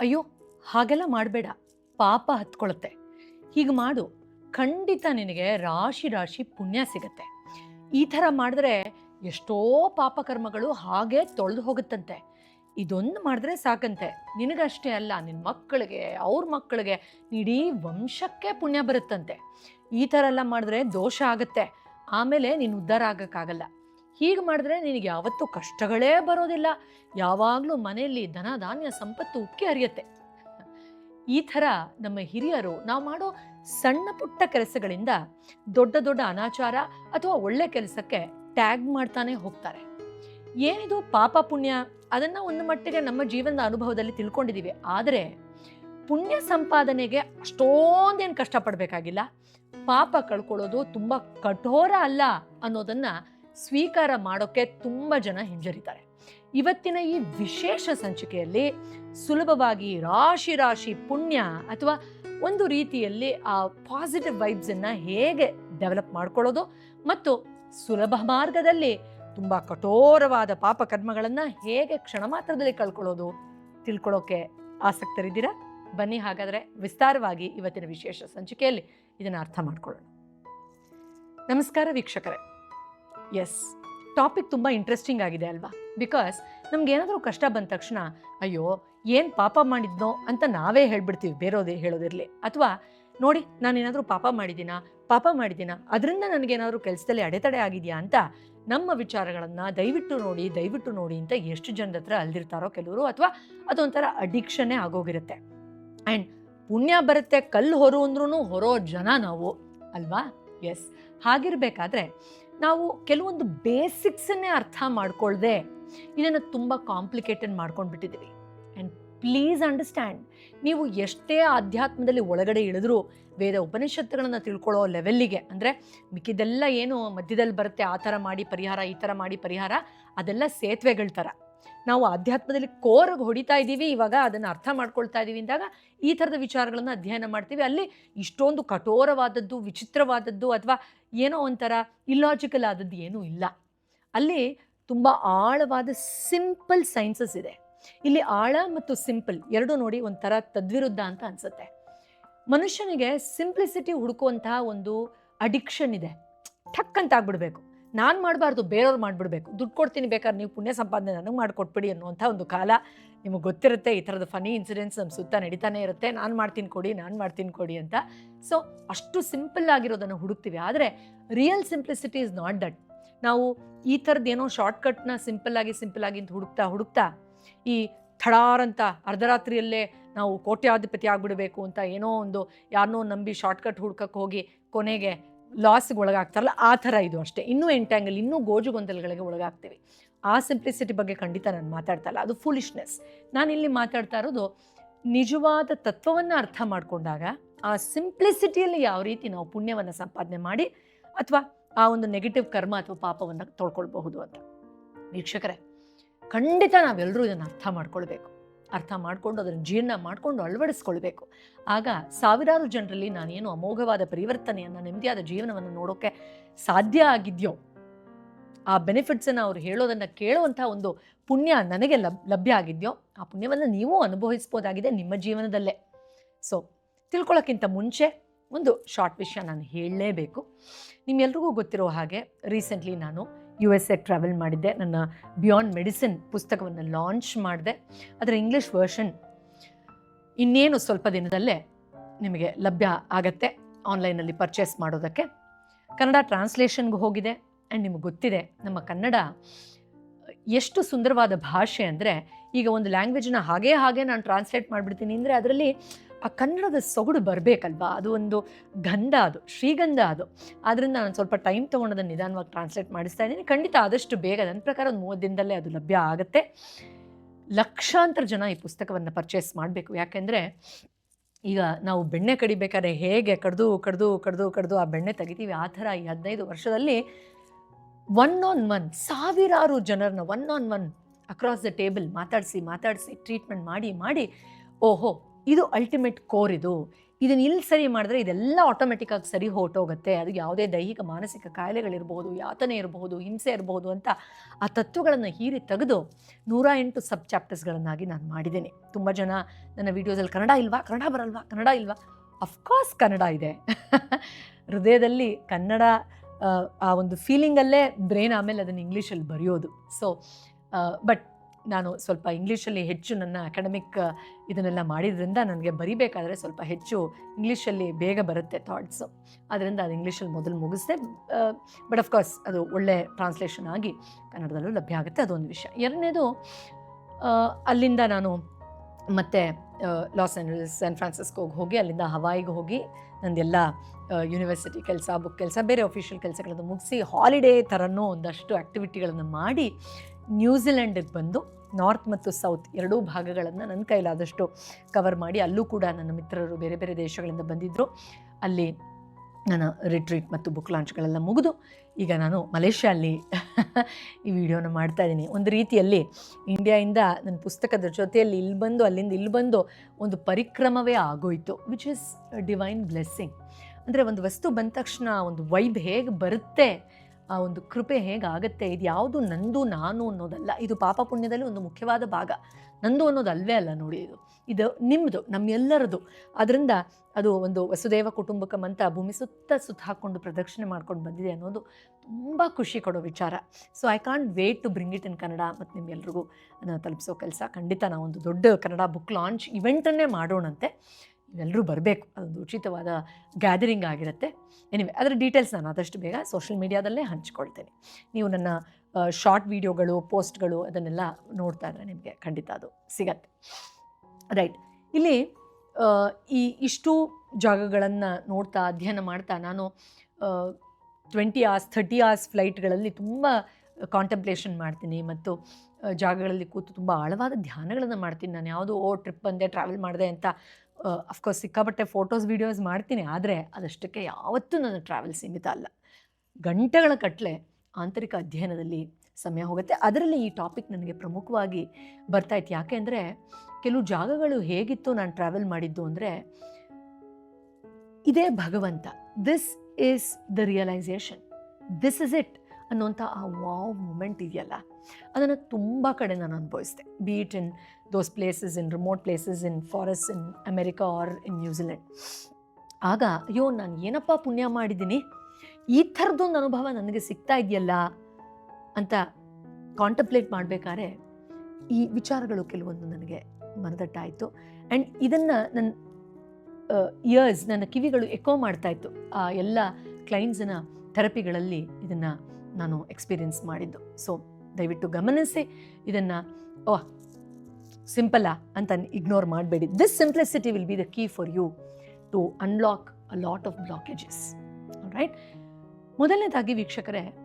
ಅಯ್ಯೋ, ಹಾಗೆಲ್ಲ ಮಾಡಬೇಡ. ಪಾಪ ಹತ್ಕೊಳ್ಳುತ್ತೆ ಹೀಗೆ ಮಾಡು. ಖಂಡಿತ ನಿನಗೆ ರಾಶಿ ರಾಶಿ ಪುಣ್ಯ ಸಿಗತ್ತೆ. ಈ ಥರ ಮಾಡಿದ್ರೆ ಎಷ್ಟೋ ಪಾಪಕರ್ಮಗಳು ಹಾಗೆ ತೊಳೆದು ಹೋಗುತ್ತಂತೆ. ಇದೊಂದು ಮಾಡಿದ್ರೆ ಸಾಕಂತೆ. ನಿನಗಷ್ಟೇ ಅಲ್ಲ ನಿನ್ನ ಮಕ್ಕಳಿಗೆ, ಅವ್ರ ಮಕ್ಕಳಿಗೆ ಇಡೀ ವಂಶಕ್ಕೆ ಪುಣ್ಯ ಬರುತ್ತಂತೆ. ಈ ಥರ ಎಲ್ಲ ಮಾಡಿದ್ರೆ ದೋಷ ಆಗುತ್ತೆ. ಆಮೇಲೆ ನೀನು ಉದ್ಧಾರ ಆಗೋಕ್ಕಾಗಲ್ಲ. ಹೀಗೆ ಮಾಡಿದ್ರೆ ನಿನಗೆ ಯಾವತ್ತೂ ಕಷ್ಟಗಳೇ ಬರೋದಿಲ್ಲ. ಯಾವಾಗಲೂ ಮನೆಯಲ್ಲಿ ಧನ ಧಾನ್ಯ ಸಂಪತ್ತು ಉಕ್ಕಿ ಹರಿಯುತ್ತೆ. ಈ ಥರ ನಮ್ಮ ಹಿರಿಯರು ನಾವು ಮಾಡೋ ಸಣ್ಣ ಪುಟ್ಟ ಕೆಲಸಗಳಿಂದ ದೊಡ್ಡ ದೊಡ್ಡ ಅನಾಚಾರ ಅಥವಾ ಒಳ್ಳೆ ಕೆಲಸಕ್ಕೆ ಟ್ಯಾಗ್ ಮಾಡ್ತಾನೆ ಹೋಗ್ತಾರೆ. ಏನಿದು ಪಾಪ ಪುಣ್ಯ? ಅದನ್ನು ಒಂದು ಮಟ್ಟಿಗೆ ನಮ್ಮ ಜೀವನದ ಅನುಭವದಲ್ಲಿ ತಿಳ್ಕೊಂಡಿದ್ದೀವಿ ಆದರೆ ಪುಣ್ಯ ಸಂಪಾದನೆಗೆ ಅಷ್ಟೊಂದೇನು ಕಷ್ಟಪಡಬೇಕಾಗಿಲ್ಲ. ಪಾಪ ಕಳ್ಕೊಳ್ಳೋದು ತುಂಬ ಕಠೋರ ಅಲ್ಲ ಅನ್ನೋದನ್ನು ಸ್ವೀಕಾರ ಮಾಡೋಕ್ಕೆ ತುಂಬ ಜನ ಹಿಂಜರಿತಾರೆ. ಇವತ್ತಿನ ಈ ವಿಶೇಷ ಸಂಚಿಕೆಯಲ್ಲಿ ಸುಲಭವಾಗಿ ರಾಶಿ ರಾಶಿ ಪುಣ್ಯ ಅಥವಾ ಒಂದು ರೀತಿಯಲ್ಲಿ ಆ ಪಾಸಿಟಿವ್ ವೈಬ್ಸನ್ನು ಹೇಗೆ ಡೆವಲಪ್ ಮಾಡ್ಕೊಳ್ಳೋದು ಮತ್ತು ಸುಲಭ ಮಾರ್ಗದಲ್ಲಿ ತುಂಬ ಕಠೋರವಾದ ಪಾಪ ಕರ್ಮಗಳನ್ನು ಹೇಗೆ ಕ್ಷಣ ಮಾತ್ರದಲ್ಲಿ ಕಳ್ಕೊಳ್ಳೋದು ತಿಳ್ಕೊಳ್ಳೋಕೆ ಆಸಕ್ತರಿದ್ದೀರಾ? ಬನ್ನಿ ಹಾಗಾದರೆ ವಿಸ್ತಾರವಾಗಿ ಇವತ್ತಿನ ವಿಶೇಷ ಸಂಚಿಕೆಯಲ್ಲಿ ಇದನ್ನು ಅರ್ಥ ಮಾಡ್ಕೊಳ್ಳೋಣ. ನಮಸ್ಕಾರ ವೀಕ್ಷಕರೇ. ಎಸ್ ಟಾಪಿಕ್ ತುಂಬ ಇಂಟ್ರೆಸ್ಟಿಂಗ್ ಆಗಿದೆ ಅಲ್ವಾ? ಬಿಕಾಸ್ ನಮ್ಗೆ ಏನಾದರೂ ಕಷ್ಟ ಬಂದ ತಕ್ಷಣ, ಅಯ್ಯೋ, ಏನು ಪಾಪ ಮಾಡಿದ್ನೋ ಅಂತ ನಾವೇ ಹೇಳ್ಬಿಡ್ತೀವಿ ಬೇರೋದೇ ಹೇಳೋದಿರಲಿ. ಅಥವಾ, ನೋಡಿ, ನಾನೇನಾದರೂ ಪಾಪ ಮಾಡಿದ್ದೀನಾ? ಪಾಪ ಮಾಡಿದ್ದೀನ? ಅದರಿಂದ ನನಗೇನಾದರೂ ಕೆಲಸದಲ್ಲಿ ಅಡೆತಡೆ ಆಗಿದೆಯಾ? ಅಂತ ನಮ್ಮ ವಿಚಾರಗಳನ್ನು ದಯವಿಟ್ಟು ನೋಡಿ ದಯವಿಟ್ಟು ನೋಡಿ ಅಂತ ಎಷ್ಟು ಜನದ ಹತ್ರ ಅಲ್ದಿರ್ತಾರೋ ಕೆಲವರು ಅಥವಾ ಅದೊಂಥರ ಅಡಿಕ್ಷನ್ನೇ ಆಗೋಗಿರುತ್ತೆ. ಆ್ಯಂಡ್ ಪುಣ್ಯ ಬರುತ್ತೆ ಕಲ್ಲು ಹೊರು ಅಂದ್ರೂ ಹೊರೋ ಜನ ನಾವು, ಅಲ್ವಾ? ಎಸ್ ಹಾಗಿರ್ಬೇಕಾದ್ರೆ ನಾವು ಕೆಲವೊಂದು ಬೇಸಿಕ್ಸನ್ನೇ ಅರ್ಥ ಮಾಡ್ಕೊಳ್ಳದೆ ಇದನ್ನು ತುಂಬ ಕಾಂಪ್ಲಿಕೇಟೆಡ್ ಮಾಡ್ಕೊಂಡ್ಬಿಟ್ಟಿದ್ದೀವಿ. ಆ್ಯಂಡ್ ಪ್ಲೀಸ್ ಅಂಡರ್ಸ್ಟ್ಯಾಂಡ್ ನೀವು ಎಷ್ಟೇ ಆಧ್ಯಾತ್ಮದಲ್ಲಿ ಒಳಗಡೆ ಇಳಿದ್ರೂ ವೇದ ಉಪನಿಷತ್ತುಗಳನ್ನು ತಿಳ್ಕೊಳ್ಳೋ ಲೆವೆಲ್ಲಿಗೆ ಅಂದರೆ ಮಿಕ್ಕಿದೆಲ್ಲ ಏನು ಮಧ್ಯದಲ್ಲಿ ಬರುತ್ತೆ, ಆ ಥರ ಮಾಡಿ ಪರಿಹಾರ, ಈ ಥರ ಮಾಡಿ ಪರಿಹಾರ, ಅದೆಲ್ಲ ಸೇತುವೆಗಳ ಥರ. ನಾವು ಆಧ್ಯಾತ್ಮದಲ್ಲಿ ಕೋರಗೆ ಹೊಡಿತಾ ಇದ್ದೀವಿ, ಇವಾಗ ಅದನ್ನು ಅರ್ಥ ಮಾಡ್ಕೊಳ್ತಾ ಇದ್ದೀವಿ ಅಂದಾಗ ಈ ಥರದ ವಿಚಾರಗಳನ್ನು ಅಧ್ಯಯನ ಮಾಡ್ತೀವಿ. ಅಲ್ಲಿ ಇಷ್ಟೊಂದು ಕಠೋರವಾದದ್ದು, ವಿಚಿತ್ರವಾದದ್ದು ಅಥವಾ ಏನೋ ಒಂಥರ ಇಲ್ಲಾಜಿಕಲ್ ಆದದ್ದು ಏನೂ ಇಲ್ಲ. ಅಲ್ಲಿ ತುಂಬ ಆಳವಾದ ಸಿಂಪಲ್ ಸೈನ್ಸಸ್ ಇದೆ. ಇಲ್ಲಿ ಆಳ ಮತ್ತು ಸಿಂಪಲ್ ಎರಡೂ ನೋಡಿ ಒಂಥರ ತದ್ವಿರುದ್ಧ ಅಂತ ಅನಿಸುತ್ತೆ. ಮನುಷ್ಯನಿಗೆ ಸಿಂಪ್ಲಿಸಿಟಿ ಹುಡುಕುವಂತಹ ಒಂದು ಅಡಿಕ್ಷನ್ ಇದೆ. ಠಕ್ ಅಂತ ಆಗ್ಬಿಡ್ಬೇಕು ನಾನು ಮಾಡಬಾರ್ದು ಬೇರೆಯವ್ರು ಮಾಡಿಬಿಡ್ಬೇಕು. ದುಡ್ಡು ಕೊಡ್ತೀನಿ ಬೇಕಾದ್ರೆ ನೀವು ಪುಣ್ಯ ಸಂಪಾದನೆ ನನಗೆ ಮಾಡಿಕೊಟ್ಬಿಡಿ ಅನ್ನುವಂಥ ಒಂದು ಕಾಲ ನಿಮಗೆ ಗೊತ್ತಿರುತ್ತೆ ಈ ಥರದ ಫನಿ ಇನ್ಸಿಡೆಂಟ್ಸ್ ನಮ್ಮ ಸುತ್ತ ನಡೀತಾನೆ ಇರುತ್ತೆ. ನಾನು ಮಾಡ್ತೀನಿ ಕೊಡಿ, ನಾನು ಮಾಡ್ತೀನಿ ಕೊಡಿ ಅಂತ. ಸೊ ಅಷ್ಟು ಸಿಂಪಲ್ ಆಗಿರೋದನ್ನು ಹುಡುಕ್ತೀವಿ. ಆದರೆ real simplicity is not that ನಾವು ಈ ಥರದ್ದು ಏನೋ ಶಾರ್ಟ್ಕಟ್ನ ಸಿಂಪಲ್ ಆಗಿ ಸಿಂಪಲ್ ಆಗಿ ಅಂತ ಹುಡುಕ್ತಾ ಹುಡುಕ್ತಾ ಈ ಥಡಾರ್ ಅಂತ ಅರ್ಧರಾತ್ರಿಯಲ್ಲೇ ನಾವು ಕೋಟ್ಯಾಧಿಪತಿ ಆಗಿಬಿಡಬೇಕು ಅಂತ ಏನೋ ಒಂದು ಯಾರನ್ನೋ ನಂಬಿ ಶಾರ್ಟ್ಕಟ್ ಹುಡ್ಕಕ್ಕೆ ಹೋಗಿ ಕೊನೆಗೆ ಲಾಸ್ಗೆ ಒಳಗಾಗ್ತಾರಲ್ಲ, ಆ ಥರ ಇದು ಅಷ್ಟೇ. ಇನ್ನೂ ಎಂಟ್ಯಾಂಗಲ್ ಇನ್ನೂ ಗೋಜು ಗೊಂದಲಗಳಿಗೆ ಒಳಗಾಗ್ತೀವಿ. ಆ ಸಿಂಪ್ಲಿಸಿಟಿ ಬಗ್ಗೆ ಖಂಡಿತ ನಾನು ಮಾತಾಡ್ತಾ ಇಲ್ಲ. ಅದು ಫುಲಿಶ್ನೆಸ್ ನಾನು ಇಲ್ಲಿ ಮಾತಾಡ್ತಾ ಇರೋದು, ನಿಜವಾದ ತತ್ವವನ್ನು ಅರ್ಥ ಮಾಡಿಕೊಂಡಾಗ ಆ ಸಿಂಪ್ಲಿಸಿಟಿಯಲ್ಲಿ ಯಾವ ರೀತಿ ನಾವು ಪುಣ್ಯವನ್ನು ಸಂಪಾದನೆ ಮಾಡಿ ಅಥವಾ ಆ ಒಂದು ನೆಗೆಟಿವ್ ಕರ್ಮ ಅಥವಾ ಪಾಪವನ್ನು ತೊಳ್ಕೊಳ್ಬಹುದು ಅಂತ. ವೀಕ್ಷಕರೇ, ಖಂಡಿತ ನಾವೆಲ್ಲರೂ ಇದನ್ನು ಅರ್ಥ ಮಾಡ್ಕೊಳ್ಬೇಕು. ಅರ್ಥ ಮಾಡಿಕೊಂಡು ಅದನ್ನು ಜೀರ್ಣ ಮಾಡಿಕೊಂಡು ಅಳವಡಿಸ್ಕೊಳ್ಬೇಕು. ಆಗ ಸಾವಿರಾರು ಜನರಲ್ಲಿ ನಾನೇನು ಅಮೋಘವಾದ ಪರಿವರ್ತನೆಯನ್ನು, ನೆಮ್ಮದಿಯಾದ ಜೀವನವನ್ನು ನೋಡೋಕ್ಕೆ ಸಾಧ್ಯ ಆಗಿದೆಯೋ, ಆ ಬೆನಿಫಿಟ್ಸನ್ನು ಅವ್ರು ಹೇಳೋದನ್ನು ಕೇಳುವಂಥ ಒಂದು ಪುಣ್ಯ ನನಗೆ ಲಬ್, ಲಭ್ಯ ಆಗಿದೆಯೋ, ಆ ಪುಣ್ಯವನ್ನು ನೀವು ಅನುಭವಿಸ್ಬೋದಾಗಿದೆ ನಿಮ್ಮ ಜೀವನದಲ್ಲೇ. ಸೊ ತಿಳ್ಕೊಳ್ಳೋಕ್ಕಿಂತ ಮುಂಚೆ ಒಂದು ಶಾರ್ಟ್ ವಿಷಯ ನಾನು ಹೇಳಲೇಬೇಕು. ನಿಮ್ಮೆಲ್ರಿಗೂ ಗೊತ್ತಿರೋ ಹಾಗೆ ರೀಸೆಂಟ್ಲಿ ನಾನು ಯು ಎಸ್ ಎ ಟ್ರಾವೆಲ್ ಮಾಡಿದ್ದೆ. ನನ್ನ ಬಿಯಾಂಡ್ ಮೆಡಿಸಿನ್ ಪುಸ್ತಕವನ್ನು ಲಾಂಚ್ ಮಾಡಿದೆ. ಅದರ ಇಂಗ್ಲೀಷ್ ವರ್ಷನ್ ಇನ್ನೇನು ಸ್ವಲ್ಪ ದಿನದಲ್ಲೇ ನಿಮಗೆ ಲಭ್ಯ ಆಗತ್ತೆ ಆನ್ಲೈನಲ್ಲಿ ಪರ್ಚೇಸ್ ಮಾಡೋದಕ್ಕೆ. ಕನ್ನಡ ಟ್ರಾನ್ಸ್ಲೇಷನ್ಗೂ ಹೋಗಿದೆ. ಆ್ಯಂಡ್ ನಿಮಗೆ ಗೊತ್ತಿದೆ, ನಮ್ಮ ಕನ್ನಡ ಎಷ್ಟು ಸುಂದರವಾದ ಭಾಷೆ ಅಂದರೆ ಈಗ ಒಂದು ಲ್ಯಾಂಗ್ವೇಜನ್ನ ಹಾಗೇ ಹಾಗೆ ನಾನು ಟ್ರಾನ್ಸ್ಲೇಟ್ ಮಾಡಿಬಿಡ್ತೀನಿ. ಅಂದರೆ ಅದರಲ್ಲಿ ಆ ಕನ್ನಡದ ಸೊಗಡು ಬರಬೇಕಲ್ವಾ? ಅದು ಒಂದು ಗಂಧ ಅದು, ಶ್ರೀಗಂಧ ಅದು. ಆದ್ದರಿಂದ ನಾನು ಸ್ವಲ್ಪ ಟೈಮ್ ತೊಗೊಂಡದನ್ನು ನಿಧಾನವಾಗಿ ಟ್ರಾನ್ಸ್ಲೇಟ್ ಮಾಡಿಸ್ತಾ ಇದ್ದೀನಿ. ಖಂಡಿತ ಆದಷ್ಟು ಬೇಗ, ನನ್ನ ಪ್ರಕಾರ ಒಂದು ಮೂವತ್ತು ದಿನದಲ್ಲೇ ಅದು ಲಭ್ಯ ಆಗುತ್ತೆ. ಲಕ್ಷಾಂತರ ಜನ ಈ ಪುಸ್ತಕವನ್ನು ಪರ್ಚೇಸ್ ಮಾಡಬೇಕು. ಯಾಕೆಂದರೆ ಈಗ ನಾವು ಬೆಣ್ಣೆ ಕಡಿಬೇಕಾದ್ರೆ ಹೇಗೆ ಕಡ್ದು ಕಡ್ದು ಕಡ್ದು ಕಡ್ದು ಆ ಬೆಣ್ಣೆ ತೆಗಿತೀವಿ. ಆ ಥರ ಈ ಹದಿನೈದು ವರ್ಷದಲ್ಲಿ ಒನ್ ಆನ್ ಒನ್ ಸಾವಿರಾರು ಜನರನ್ನ one on one across the table ಮಾತಾಡಿಸಿ ಮಾತಾಡಿಸಿ ಟ್ರೀಟ್ಮೆಂಟ್ ಮಾಡಿ ಮಾಡಿ, ಓಹೋ ಇದು ಅಲ್ಟಿಮೇಟ್ ಕೋರ್ ಇದು. ಇದನ್ನ ಇಲ್ಲಿ ಸರಿ ಮಾಡಿದ್ರೆ ಇದೆಲ್ಲ ಆಟೋಮೆಟಿಕ್ಕಾಗಿ ಸರಿ ಹೊರಟೋಗುತ್ತೆ. ಅದು ಯಾವುದೇ ದೈಹಿಕ, ಮಾನಸಿಕ ಕಾಯಿಲೆಗಳಿರ್ಬೋದು, ಯಾತನೆ ಇರಬಹುದು ಹಿಂಸೆ ಇರಬಹುದು ಅಂತ ಆ ತತ್ವಗಳನ್ನು ಹೀರಿ ತೆಗೆದು ನೂರ ಎಂಟು ಸಬ್ ಚಾಪ್ಟರ್ಸ್ಗಳನ್ನಾಗಿ ನಾನು ಮಾಡಿದ್ದೇನೆ. ತುಂಬ ಜನ ನನ್ನ ವೀಡಿಯೋಸಲ್ಲಿ ಕನ್ನಡ ಇಲ್ವಾ? ಕನ್ನಡ ಬರಲ್ವಾ? ಕನ್ನಡ ಇಲ್ವಾ? ಅಫ್ಕೋರ್ಸ್ ಕನ್ನಡ ಇದೆ. ಹೃದಯದಲ್ಲಿ ಕನ್ನಡ, ಆ ಒಂದು ಫೀಲಿಂಗಲ್ಲೇ ಬ್ರೈನ್ ಆಮೇಲೆ ಅದನ್ನು ಇಂಗ್ಲೀಷಲ್ಲಿ ಬರೆಯೋದು. ಸೊ ಬಟ್ ನಾನು ಸ್ವಲ್ಪ ಇಂಗ್ಲೀಷಲ್ಲಿ ಹೆಚ್ಚು ನನ್ನ ಅಕಾಡೆಮಿಕ್ ಇದನ್ನೆಲ್ಲ ಮಾಡಿದ್ರಿಂದ ನನಗೆ ಬರಿಬೇಕಾದ್ರೆ ಸ್ವಲ್ಪ ಹೆಚ್ಚು ಇಂಗ್ಲೀಷಲ್ಲಿ ಬೇಗ ಬರುತ್ತೆ ಥಾಟ್ಸು. ಅದರಿಂದ ಅದು ಇಂಗ್ಲೀಷಲ್ಲಿ ಮೊದಲು ಮುಗಿಸ್ದೆ ಬಟ್ ಅಫ್ಕೋರ್ಸ್ ಅದು ಒಳ್ಳೆ ಟ್ರಾನ್ಸ್ಲೇಷನ್ ಆಗಿ ಕನ್ನಡದಲ್ಲೂ ಲಭ್ಯ ಆಗುತ್ತೆ, ಅದೊಂದು ವಿಷಯ. ಎರಡನೇದು ಅಲ್ಲಿಂದ ನಾನು ಮತ್ತೆ ಲಾಸ್ ಏಂಜಲ್ಸ್, ಸ್ಯಾನ್ ಫ್ರಾನ್ಸಿಸ್ಕೋಗೆ ಹೋಗಿ, ಅಲ್ಲಿಂದ ಹವಾಯಿಗೆ ಹೋಗಿ ನಂದೆಲ್ಲ ಯೂನಿವರ್ಸಿಟಿ ಕೆಲಸ, ಬುಕ್ ಕೆಲಸ, ಬೇರೆ ಅಫಿಷಿಯಲ್ ಕೆಲಸಗಳನ್ನು ಮುಗಿಸಿ, ಹಾಲಿಡೇ ಥರನೂ ಒಂದಷ್ಟು ಆ್ಯಕ್ಟಿವಿಟಿಗಳನ್ನು ಮಾಡಿ ನ್ಯೂಜಿಲೆಂಡಿಗೆ ಬಂದು ನಾರ್ತ್ ಮತ್ತು ಸೌತ್ ಎರಡೂ ಭಾಗಗಳನ್ನು ನನ್ನ ಕೈಲಾದಷ್ಟು ಕವರ್ ಮಾಡಿ ಅಲ್ಲೂ ಕೂಡ ನನ್ನ ಮಿತ್ರರು ಬೇರೆ ಬೇರೆ ದೇಶಗಳಿಂದ ಬಂದಿದ್ದರು ಅಲ್ಲಿ ನನ್ನ ರಿಟ್ರೀಟ್ ಮತ್ತು ಬುಕ್ ಲಾಂಚ್ಗಳೆಲ್ಲ ಮುಗಿದು ಈಗ ನಾನು ಮಲೇಷ್ಯಲ್ಲಿ ಈ ವಿಡಿಯೋನ ಮಾಡ್ತಾ ಇದ್ದೀನಿ. ಒಂದು ರೀತಿಯಲ್ಲಿ ಇಂಡಿಯಾಯಿಂದ ನನ್ನ ಪುಸ್ತಕದ ಜೊತೆಯಲ್ಲಿ ಇಲ್ಲಿ ಬಂದು, ಅಲ್ಲಿಂದ ಇಲ್ಲಿ ಬಂದು ಒಂದು ಪರಿಕ್ರಮವೇ ಆಗೋಯಿತು ವಿಚ್ ಇಸ್ ಡಿವೈನ್ ಬ್ಲೆಸ್ಸಿಂಗ್ ಅಂದರೆ ಒಂದು ವಸ್ತು ಬಂದ ತಕ್ಷಣ, ಒಂದು ವೈಬ್ ಹೇಗೆ ಬರುತ್ತೆ ಆ ಒಂದು ಕೃಪೆ ಹೇಗಾಗತ್ತೆ? ಇದು ಯಾವುದು ನಂದು, ನಾನು ಅನ್ನೋದಲ್ಲ. ಇದು ಪಾಪ ಪುಣ್ಯದಲ್ಲಿ ಒಂದು ಮುಖ್ಯವಾದ ಭಾಗ. ನಂದು ಅನ್ನೋದು ಅಲ್ವೇ ಅಲ್ಲ ನೋಡಿ ಇದು. ಇದು ನಿಮ್ಮದು ನಮ್ಮೆಲ್ಲರದು. ಅದರಿಂದ ಅದು ಒಂದು ವಸುದೇವ ಕುಟುಂಬಕಂ ಅಂತ ಭೂಮಿ ಸುತ್ತ ಸುತ್ತ ಹಾಕ್ಕೊಂಡು ಪ್ರದಕ್ಷಿಣೆ ಮಾಡ್ಕೊಂಡು ಬಂದಿದೆ ಅನ್ನೋದು ತುಂಬ ಖುಷಿ ಕೊಡೋ ವಿಚಾರ. So I can't wait to bring it in Kannada ಮತ್ತು ನಿಮ್ಮೆಲ್ರಿಗೂ. ತಲುಪಿಸೋ ಕೆಲಸ. ಖಂಡಿತ ನಾವು ಒಂದು ದೊಡ್ಡ ಕನ್ನಡ ಬುಕ್ ಲಾಂಚ್ ಇವೆಂಟನ್ನೇ ಮಾಡೋಣಂತೆ. ನೀವೆಲ್ಲರೂ ಬರಬೇಕು. ಅದೊಂದು ಉಚಿತವಾದ ಗ್ಯಾದರಿಂಗ್ ಆಗಿರುತ್ತೆ. ಎನಿವೆ ಅದರ ಡೀಟೇಲ್ಸ್ ನಾನು ಆದಷ್ಟು ಬೇಗ ಸೋಷಿಯಲ್ ಮೀಡಿಯಾದಲ್ಲೇ ಹಂಚ್ಕೊಳ್ತೇನೆ. ನೀವು ನನ್ನ ಶಾರ್ಟ್ ವೀಡಿಯೋಗಳು ಪೋಸ್ಟ್ಗಳು ಅದನ್ನೆಲ್ಲ ನೋಡ್ತಾ ಇದ್ರೆ ನಿಮಗೆ ಖಂಡಿತ ಅದು ಸಿಗತ್ತೆ. ರೈಟ್ ಇಲ್ಲಿ ಈ ಇಷ್ಟು ಜಾಗಗಳನ್ನು ನೋಡ್ತಾ, ಅಧ್ಯಯನ ಮಾಡ್ತಾ ನಾನು ಟ್ವೆಂಟಿ ಆರ್ಸ್ ಥರ್ಟಿ ಆರ್ಸ್ ಫ್ಲೈಟ್ಗಳಲ್ಲಿ ತುಂಬ ಕಾಂಟಂಪ್ಲೇಷನ್ ಮಾಡ್ತೀನಿ ಮತ್ತು ಜಾಗಗಳಲ್ಲಿ ಕೂತು ತುಂಬ ಆಳವಾದ ಧ್ಯಾನಗಳನ್ನು ಮಾಡ್ತೀನಿ. ನಾನು ಯಾವುದೋ ಓ ಟ್ರಿಪ್ ಬಂದೆ ಟ್ರಾವೆಲ್ ಮಾಡಿದೆ ಅಂತ ಅಫ್ಕೋರ್ಸ್ ಸಿಕ್ಕಾಪಟ್ಟೆ ಫೋಟೋಸ್ ವೀಡಿಯೋಸ್ ಮಾಡ್ತೀನಿ. ಆದರೆ ಅದಷ್ಟಕ್ಕೆ ಯಾವತ್ತೂ ನನ್ನ ಟ್ರಾವೆಲ್ ಸೀಮಿತ ಅಲ್ಲ. ಗಂಟೆಗಳ ಕಟ್ಟಲೆ ಆಂತರಿಕ ಅಧ್ಯಯನದಲ್ಲಿ ಸಮಯ ಹೋಗುತ್ತೆ. ಅದರಲ್ಲಿ ಈ ಟಾಪಿಕ್ ನನಗೆ ಪ್ರಮುಖವಾಗಿ ಬರ್ತಾ ಇತ್ತು. ಯಾಕೆ ಅಂದರೆ ಕೆಲವು ಜಾಗಗಳು ಹೇಗಿತ್ತು ನಾನು ಟ್ರಾವೆಲ್ ಮಾಡಿದ್ದು ಅಂದರೆ ಇದೇ ಭಗವಂತ. This is the realisation this is it ಅನ್ನೋಂಥ ಆ ವಾವ್ ಮೂಮೆಂಟ್ ಇದೆಯಲ್ಲ, ಅದನ್ನು ತುಂಬ ಕಡೆ ನಾನು ಅನುಭವಿಸಿದೆ. Be it in those places in remote places in forest in America or in New Zealand ಆಗ, ಅಯ್ಯೋ, ನಾನು ಏನಪ್ಪ ಪುಣ್ಯ ಮಾಡಿದ್ದೀನಿ? ಈ ಥರದ್ದೊಂದು ಅನುಭವ ನನಗೆ ಸಿಗ್ತಾ ಇದೆಯಲ್ಲ ಅಂತ ಕಾಂಟೆಂಪ್ಲೇಟ್ ಮಾಡಬೇಕಾದ್ರೆ ಈ ವಿಚಾರಗಳು ಕೆಲವೊಂದು ನನಗೆ ಮನದಟ್ಟಾಯಿತು. ಆ್ಯಂಡ್ ಇದನ್ನು ನನ್ನ ಇಯರ್ಸ್ ನನ್ನ ಕಿವಿಗಳು ಎಕೋ ಮಾಡ್ತಾಯಿತ್ತು ಆ ಎಲ್ಲ ಕ್ಲೈಂಟ್ಸಿನ ಥೆರಪಿಗಳಲ್ಲಿ ಇದನ್ನು ನಾನು ಎಕ್ಸ್ಪೀರಿಯನ್ಸ್ ಮಾಡಿದ್ದು. ಸೊ ದಯವಿಟ್ಟು ಗಮನಿಸಿ ಇದನ್ನು, ಓಹ್ ಸಿಂಪಲ್ಲ ಅಂತ ಇಗ್ನೋರ್ ಮಾಡಬೇಡಿ. This simplicity will be the key for you to unlock a lot of blockages right ಮೊದಲನೇದಾಗಿ ವೀಕ್ಷಕರೇ,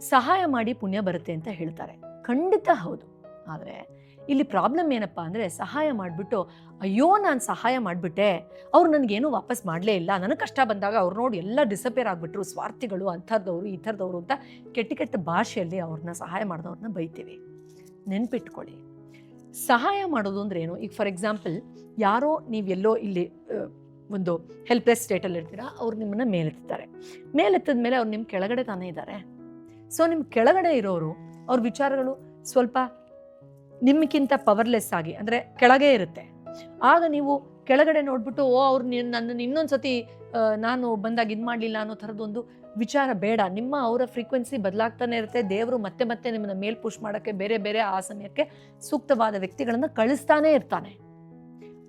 ಸಹಾಯ ಮಾಡಿ ಪುಣ್ಯ ಬರುತ್ತೆ ಅಂತ ಹೇಳ್ತಾರೆ. ಖಂಡಿತ ಹೌದು. ಆದರೆ ಇಲ್ಲಿ ಪ್ರಾಬ್ಲಮ್ ಏನಪ್ಪ ಅಂದರೆ ಸಹಾಯ ಮಾಡಿಬಿಟ್ಟು, ಅಯ್ಯೋ ನಾನು ಸಹಾಯ ಮಾಡಿಬಿಟ್ಟೆ, ಅವ್ರು ನನಗೇನು ವಾಪಸ್ ಮಾಡಲೇ ಇಲ್ಲ. ನನಗೆ ಕಷ್ಟ ಬಂದಾಗ ಅವ್ರು ನೋಡಿ ಎಲ್ಲ ಡಿಸಪೇರ್ ಆಗಿಬಿಟ್ರು, ಸ್ವಾರ್ಥಿಗಳು ಅಂಥದ್ದವರು ಈ ಥರದವರು ಅಂತ ಕೆಟ್ಟ ಕೆಟ್ಟ ಭಾಷೆಯಲ್ಲಿ ಅವ್ರನ್ನ ಸಹಾಯ ಮಾಡಿದವ್ರನ್ನ ಬೈತೀವಿ. ನೆನ್ಪಿಟ್ಕೊಳ್ಳಿ. ಸಹಾಯ ಮಾಡೋದು ಅಂದ್ರೆ ಏನು? ಈಗ ಫಾರ್ ಎಕ್ಸಾಂಪಲ್ ಯಾರೋ ನೀವೆಲ್ಲೋ ಇಲ್ಲಿ ಒಂದು ಹೆಲ್ಪ್ಲೆಸ್ ಸ್ಟೇಟಲ್ಲಿ ಇರ್ತೀರಾ, ಅವ್ರು ನಿಮ್ಮನ್ನು ಮೇಲೆತ್ತಾರೆ. ಮೇಲೆತ್ತದ ಮೇಲೆ ಅವ್ರು ನಿಮ್ಮ ಕೆಳಗಡೆ ತಾನೇ ಇದ್ದಾರೆ. ಸೊ ನಿಮ್ಮ ಕೆಳಗಡೆ ಇರೋರು, ಅವ್ರ ವಿಚಾರಗಳು ಸ್ವಲ್ಪ ನಿಮ್ಮಕ್ಕಿಂತ ಪವರ್ಲೆಸ್ ಆಗಿ, ಅಂದರೆ ಕೆಳಗೆ ಇರುತ್ತೆ. ಆಗ ನೀವು ಕೆಳಗಡೆ ನೋಡ್ಬಿಟ್ಟು, ಓ, ಅವ್ರು ನನ್ನ ಇನ್ನೊಂದು ಸತಿ ನಾನು ಬಂದಾಗ ಇದು ಮಾಡಲಿಲ್ಲ ಅನ್ನೋ ಥರದ್ದೊಂದು ವಿಚಾರ ಬೇಡ. ನಿಮ್ಮ ಅವರ ಫ್ರೀಕ್ವೆನ್ಸಿ ಬದಲಾಗ್ತಾನೆ ಇರುತ್ತೆ. ದೇವರು ಮತ್ತೆ ಮತ್ತೆ ನಿಮ್ಮನ್ನ ಮೇಲ್ ಪುಷ್ ಮಾಡೋಕ್ಕೆ, ಬೇರೆ ಬೇರೆ ಆ ಸಮಯಕ್ಕೆ ಸೂಕ್ತವಾದ ವ್ಯಕ್ತಿಗಳನ್ನು ಕಳಿಸ್ತಾನೇ ಇರ್ತಾನೆ.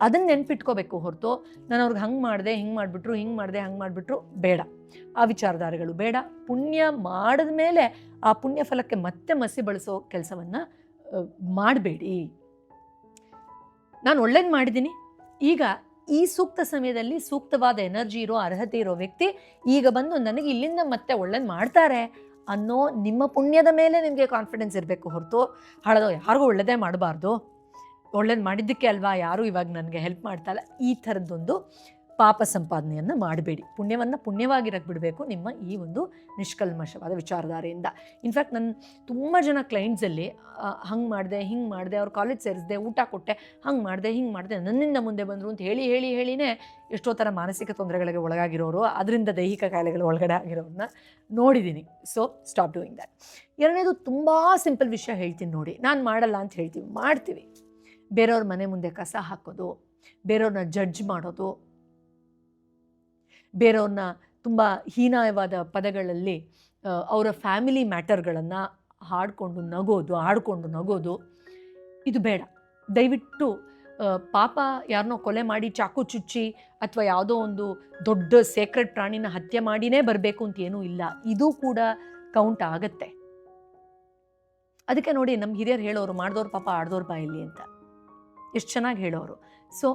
ಅದನ್ನ ನೆನ್ಪಿಟ್ಕೋಬೇಕು ಹೊರತು, ನಾನು ಅವ್ರಿಗೆ ಹಂಗೆ ಮಾಡಿದೆ, ಹಿಂಗೆ ಮಾಡಿಬಿಟ್ರು, ಹಿಂಗೆ ಮಾಡಿದೆ, ಹಂಗೆ ಮಾಡಿಬಿಟ್ರು ಬೇಡ. ಆ ವಿಚಾರಧಾರೆಗಳು ಬೇಡ. ಪುಣ್ಯ ಮಾಡಿದ ಮೇಲೆ ಆ ಪುಣ್ಯ ಫಲಕ್ಕೆ ಮತ್ತೆ ಮಸಿ ಬಳಸೋ ಕೆಲಸವನ್ನು ಮಾಡಬೇಡಿ. ನಾನು ಒಳ್ಳೇದು ಮಾಡಿದ್ದೀನಿ. ಈಗ ಈ ಸೂಕ್ತ ಸಮಯದಲ್ಲಿ ಸೂಕ್ತವಾದ ಎನರ್ಜಿ ಇರೋ, ಅರ್ಹತೆ ಇರೋ ವ್ಯಕ್ತಿ ಈಗ ಬಂದು ನನಗೆ ಇಲ್ಲಿಂದ ಮತ್ತೆ ಒಳ್ಳೇದು ಮಾಡ್ತಾರೆ ಅನ್ನೋ ನಿಮ್ಮ ಪುಣ್ಯದ ಮೇಲೆ ನಿಮಗೆ ಕಾನ್ಫಿಡೆನ್ಸ್ ಇರಬೇಕು ಹೊರತು. ಹಳದೋ, ಯಾರಿಗೂ ಒಳ್ಳೇದೇ ಮಾಡಬಾರ್ದು. ಒಳ್ಳೇದು ಮಾಡಿದ್ದಕ್ಕೆ ಅಲ್ವಾ, ಯಾರು ಇವಾಗ ನನಗೆ ಹೆಲ್ಪ್ ಮಾಡ್ತಾಯಿಲ್ಲ ಈ ಥರದ್ದೊಂದು ಪಾಪ ಸಂಪಾದನೆಯನ್ನು ಮಾಡಬೇಡಿ. ಪುಣ್ಯವನ್ನು ಪುಣ್ಯವಾಗಿರಕ್ಕೆ ಬಿಡಬೇಕು ನಿಮ್ಮ ಈ ಒಂದು ನಿಷ್ಕಲ್ಮಶವಾದ ವಿಚಾರಧಾರೆಯಿಂದ. ಇನ್ಫ್ಯಾಕ್ಟ್ ನನ್ನ ತುಂಬ ಜನ ಕ್ಲೈಂಟ್ಸಲ್ಲಿ ಹಂಗೆ ಮಾಡಿದೆ, ಹಿಂಗೆ ಮಾಡಿದೆ, ಅವ್ರು ಕಾಲೇಜ್ ಸೇರಿಸಿದೆ, ಊಟ ಕೊಟ್ಟೆ, ಹಂಗೆ ಮಾಡಿದೆ, ಹಿಂಗೆ ಮಾಡಿದೆ, ನನ್ನಿಂದ ಮುಂದೆ ಬಂದರು ಅಂತ ಹೇಳಿ ಹೇಳಿ, ಹೇಳಿನೇ ಎಷ್ಟೋ ಥರ ಮಾನಸಿಕ ತೊಂದರೆಗಳಿಗೆ ಒಳಗಾಗಿರೋರು, ಅದರಿಂದ ದೈಹಿಕ ಕಾಯಿಲೆಗಳು ಒಳಗಡೆ ಆಗಿರೋರನ್ನ ನೋಡಿದ್ದೀನಿ ಸೊ ಸ್ಟಾಪ್ ಡೂಯಿಂಗ್ ದ್ಯಾಟ್ ಎರಡನೇದು ತುಂಬ ಸಿಂಪಲ್ ವಿಷಯ ಹೇಳ್ತೀನಿ ನೋಡಿ. ನಾನು ಮಾಡಲ್ಲ ಅಂತ ಹೇಳ್ತೀವಿ, ಮಾಡ್ತೀವಿ. ಬೇರೆಯವ್ರ ಮನೆ ಮುಂದೆ ಕಸ ಹಾಕೋದು ಬೇರೆಯವ್ರನ್ನ ಜಡ್ಜ್ ಮಾಡೋದು ಬೇರೆಯವ್ರನ್ನ ತುಂಬ ಹೀನಾಯವಾದ ಪದಗಳಲ್ಲಿ ಅವರ ಫ್ಯಾಮಿಲಿ ಮ್ಯಾಟರ್ಗಳನ್ನು ಹಾಡಿಕೊಂಡು ನಗೋದು ಹಾಡಿಕೊಂಡು ನಗೋದು, ಇದು ಬೇಡ. ದಯವಿಟ್ಟು ಪಾಪ ಯಾರನ್ನೋ ಕೊಲೆ ಮಾಡಿ ಚಾಕು ಚುಚ್ಚಿ ಅಥವಾ ಯಾವುದೋ ಒಂದು ದೊಡ್ಡ ಸೇಕ್ರೆಡ್ ಪ್ರಾಣಿನ ಹತ್ಯೆ ಮಾಡಿನೇ ಬರಬೇಕು ಅಂತ ಏನೂ ಇಲ್ಲ. ಇದು ಕೂಡ ಕೌಂಟ್ ಆಗತ್ತೆ. ಅದಕ್ಕೆ ನೋಡಿ ನಮ್ಮ ಹಿರಿಯರು ಹೇಳೋರು, ಮಾಡಿದವ್ರು ಪಾಪ ಆಡ್ದವ್ರು ಬಾಯಲ್ಲಿ ಅಂತ. ಎಷ್ಟು ಚೆನ್ನಾಗಿ ಹೇಳೋರು. ಸೊ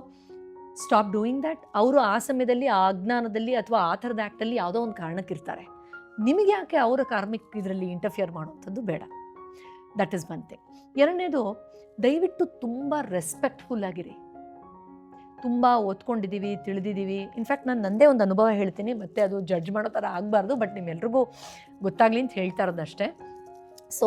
ಸ್ಟಾಪ್ ಡೂಯಿಂಗ್ ದ್ಯಾಟ್ ಅವರು ಆ ಸಮಯದಲ್ಲಿ, ಆ ಅಜ್ಞಾನದಲ್ಲಿ ಅಥವಾ ಆ ಥರದ ಆ್ಯಕ್ಟಲ್ಲಿ ಯಾವುದೋ ಒಂದು ಕಾರಣಕ್ಕಿರ್ತಾರೆ. ನಿಮಗೆ ಯಾಕೆ ಅವರ ಕಾರ್ಮಿಕ್ ಇದರಲ್ಲಿ ಇಂಟರ್ಫಿಯರ್ ಮಾಡುವಂಥದ್ದು ಬೇಡ? ದಟ್ ಇಸ್ ಒನ್ ಎರಡನೇದು, ದಯವಿಟ್ಟು ತುಂಬ ರೆಸ್ಪೆಕ್ಟ್ಫುಲ್ ಆಗಿರಿ. ತುಂಬ ಓದ್ಕೊಂಡಿದ್ದೀವಿ, ತಿಳಿದಿದ್ದೀವಿ. ಇನ್ಫ್ಯಾಕ್ಟ್ ನಾನು ನನ್ನದೇ ಒಂದು ಅನುಭವ ಹೇಳ್ತೀನಿ. ಮತ್ತೆ ಅದು ಜಡ್ಜ್ ಮಾಡೋ ಥರ ಆಗಬಾರ್ದು ಬಟ್ ನಿಮ್ಮೆಲ್ರಿಗೂ ಗೊತ್ತಾಗಲಿ ಅಂತ ಹೇಳ್ತಾ ಇರೋದಷ್ಟೇ. ಸೊ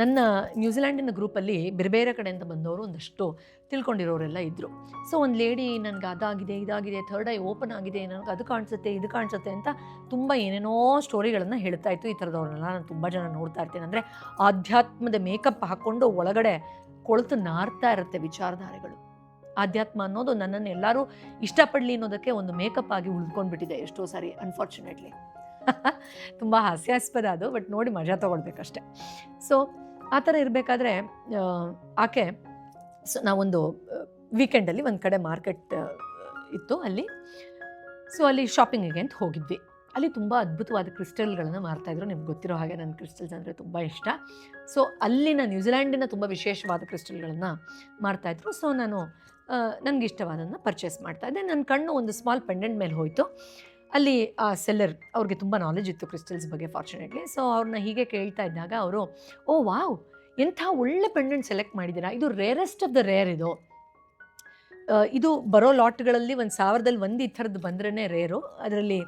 ನನ್ನ ನ್ಯೂಜಿಲ್ಯಾಂಡಿನ ಗ್ರೂಪಲ್ಲಿ ಬೇರೆ ಬೇರೆ ಕಡೆಯಿಂದ ಬಂದವರು ಒಂದಷ್ಟು ತಿಳ್ಕೊಂಡಿರೋರೆಲ್ಲ ಇದ್ದರು ಸೊ ಒಂದು ಲೇಡಿ ನನಗೆ ಅದಾಗಿದೆ, ಇದಾಗಿದೆ ಥರ್ಡ್ ಐ ಓಪನ್ ಆಗಿದೆ, ನನಗೆ ಅದು ಕಾಣಿಸುತ್ತೆ, ಇದು ಕಾಣಿಸುತ್ತೆ ಅಂತ ತುಂಬ ಏನೇನೋ ಸ್ಟೋರಿಗಳನ್ನು ಹೇಳ್ತಾ ಇತ್ತು ಈ ಥರದವ್ರನ್ನೆಲ್ಲ ನಾನು ತುಂಬ ಜನ ನೋಡ್ತಾ ಇರ್ತೀನಿ. ಅಂದರೆ ಆಧ್ಯಾತ್ಮದ ಮೇಕಪ್ ಹಾಕ್ಕೊಂಡು ಒಳಗಡೆ ಕೊಳತು ನಾರ್ತಾ ಇರುತ್ತೆ ವಿಚಾರಧಾರೆಗಳು. ಆಧ್ಯಾತ್ಮ ಅನ್ನೋದು ನನ್ನನ್ನು ಎಲ್ಲರೂ ಇಷ್ಟಪಡಲಿ ಅನ್ನೋದಕ್ಕೆ ಒಂದು ಮೇಕಪ್ ಆಗಿ ಉಳ್ಕೊಂಡ್ಬಿಟ್ಟಿದೆ ಎಷ್ಟೋ ಸಾರಿ ಅನ್ಫಾರ್ಚುನೇಟ್ಲಿ ತುಂಬ ಹಾಸ್ಯಾಸ್ಪದ ಅದು ಬಟ್ ನೋಡಿ ಮಜಾ ತೊಗೊಳ್ಬೇಕಷ್ಟೆ. ಸೊ ಆ ಥರ ಇರಬೇಕಾದ್ರೆ ಆಕೆ, ಸೊ ನಾವೊಂದು ವೀಕೆಂಡಲ್ಲಿ ಒಂದು ಕಡೆ ಮಾರ್ಕೆಟ್ ಇತ್ತು ಅಲ್ಲಿ. ಸೊ ಅಲ್ಲಿ ಶಾಪಿಂಗಿಗೆ ಅಂತ ಹೋಗಿದ್ವಿ. ಅಲ್ಲಿ ತುಂಬ ಅದ್ಭುತವಾದ ಕ್ರಿಸ್ಟಲ್ಗಳನ್ನು ಮಾರ್ತಾಯಿದ್ರು ನಿಮ್ಗೆ ಗೊತ್ತಿರೋ ಹಾಗೆ ನನ್ನ ಕ್ರಿಸ್ಟಲ್ಸ್ ಅಂದರೆ ತುಂಬ ಇಷ್ಟ. ಸೊ ಅಲ್ಲಿನ ನ್ಯೂಜಿಲ್ಯಾಂಡಿನ ತುಂಬ ವಿಶೇಷವಾದ ಕ್ರಿಸ್ಟಲ್ಗಳನ್ನು ಮಾರ್ತಾಯಿದ್ರು ಸೊ ನಾನು ನನಗೆ ಇಷ್ಟವಾದನ್ನು ಪರ್ಚೇಸ್ ಮಾಡ್ತಾಯಿದ್ದೆ ನನ್ನ ಕಣ್ಣು ಒಂದು ಸ್ಮಾಲ್ ಪೆಂಡೆಂಟ್ ಮೇಲೆ ಹೋಯಿತು. ಅಲ್ಲಿ ಆ ಸೆಲ್ಲರ್ ಅವ್ರಿಗೆ ತುಂಬ ನಾಲೆಜ್ ಇತ್ತು ಕ್ರಿಸ್ಟಲ್ಸ್ ಬಗ್ಗೆ ಫಾರ್ಚುನೇಟ್ಲಿ ಸೊ ಅವ್ರನ್ನ ಹೀಗೆ ಕೇಳ್ತಾ ಇದ್ದಾಗ ಅವರು, ಓ, ವಾವ್! ಎಂಥ ಒಳ್ಳೆ ಪೆಂಡೆಂಟ್ ಸೆಲೆಕ್ಟ್ ಮಾಡಿದ್ದೀರಾ? ಇದು ರೇರೆಸ್ಟ್ ಆಫ್ ದ ರೇರ್ ಇದು. ಇದು ಬರೋ ಲಾಟ್ಗಳಲ್ಲಿ ಒಂದು ಸಾವಿರದಲ್ಲಿ ಒಂದು ಈ ಥರದ್ದು ಬಂದ್ರೇ ರೇರು ಅದರಲ್ಲಿ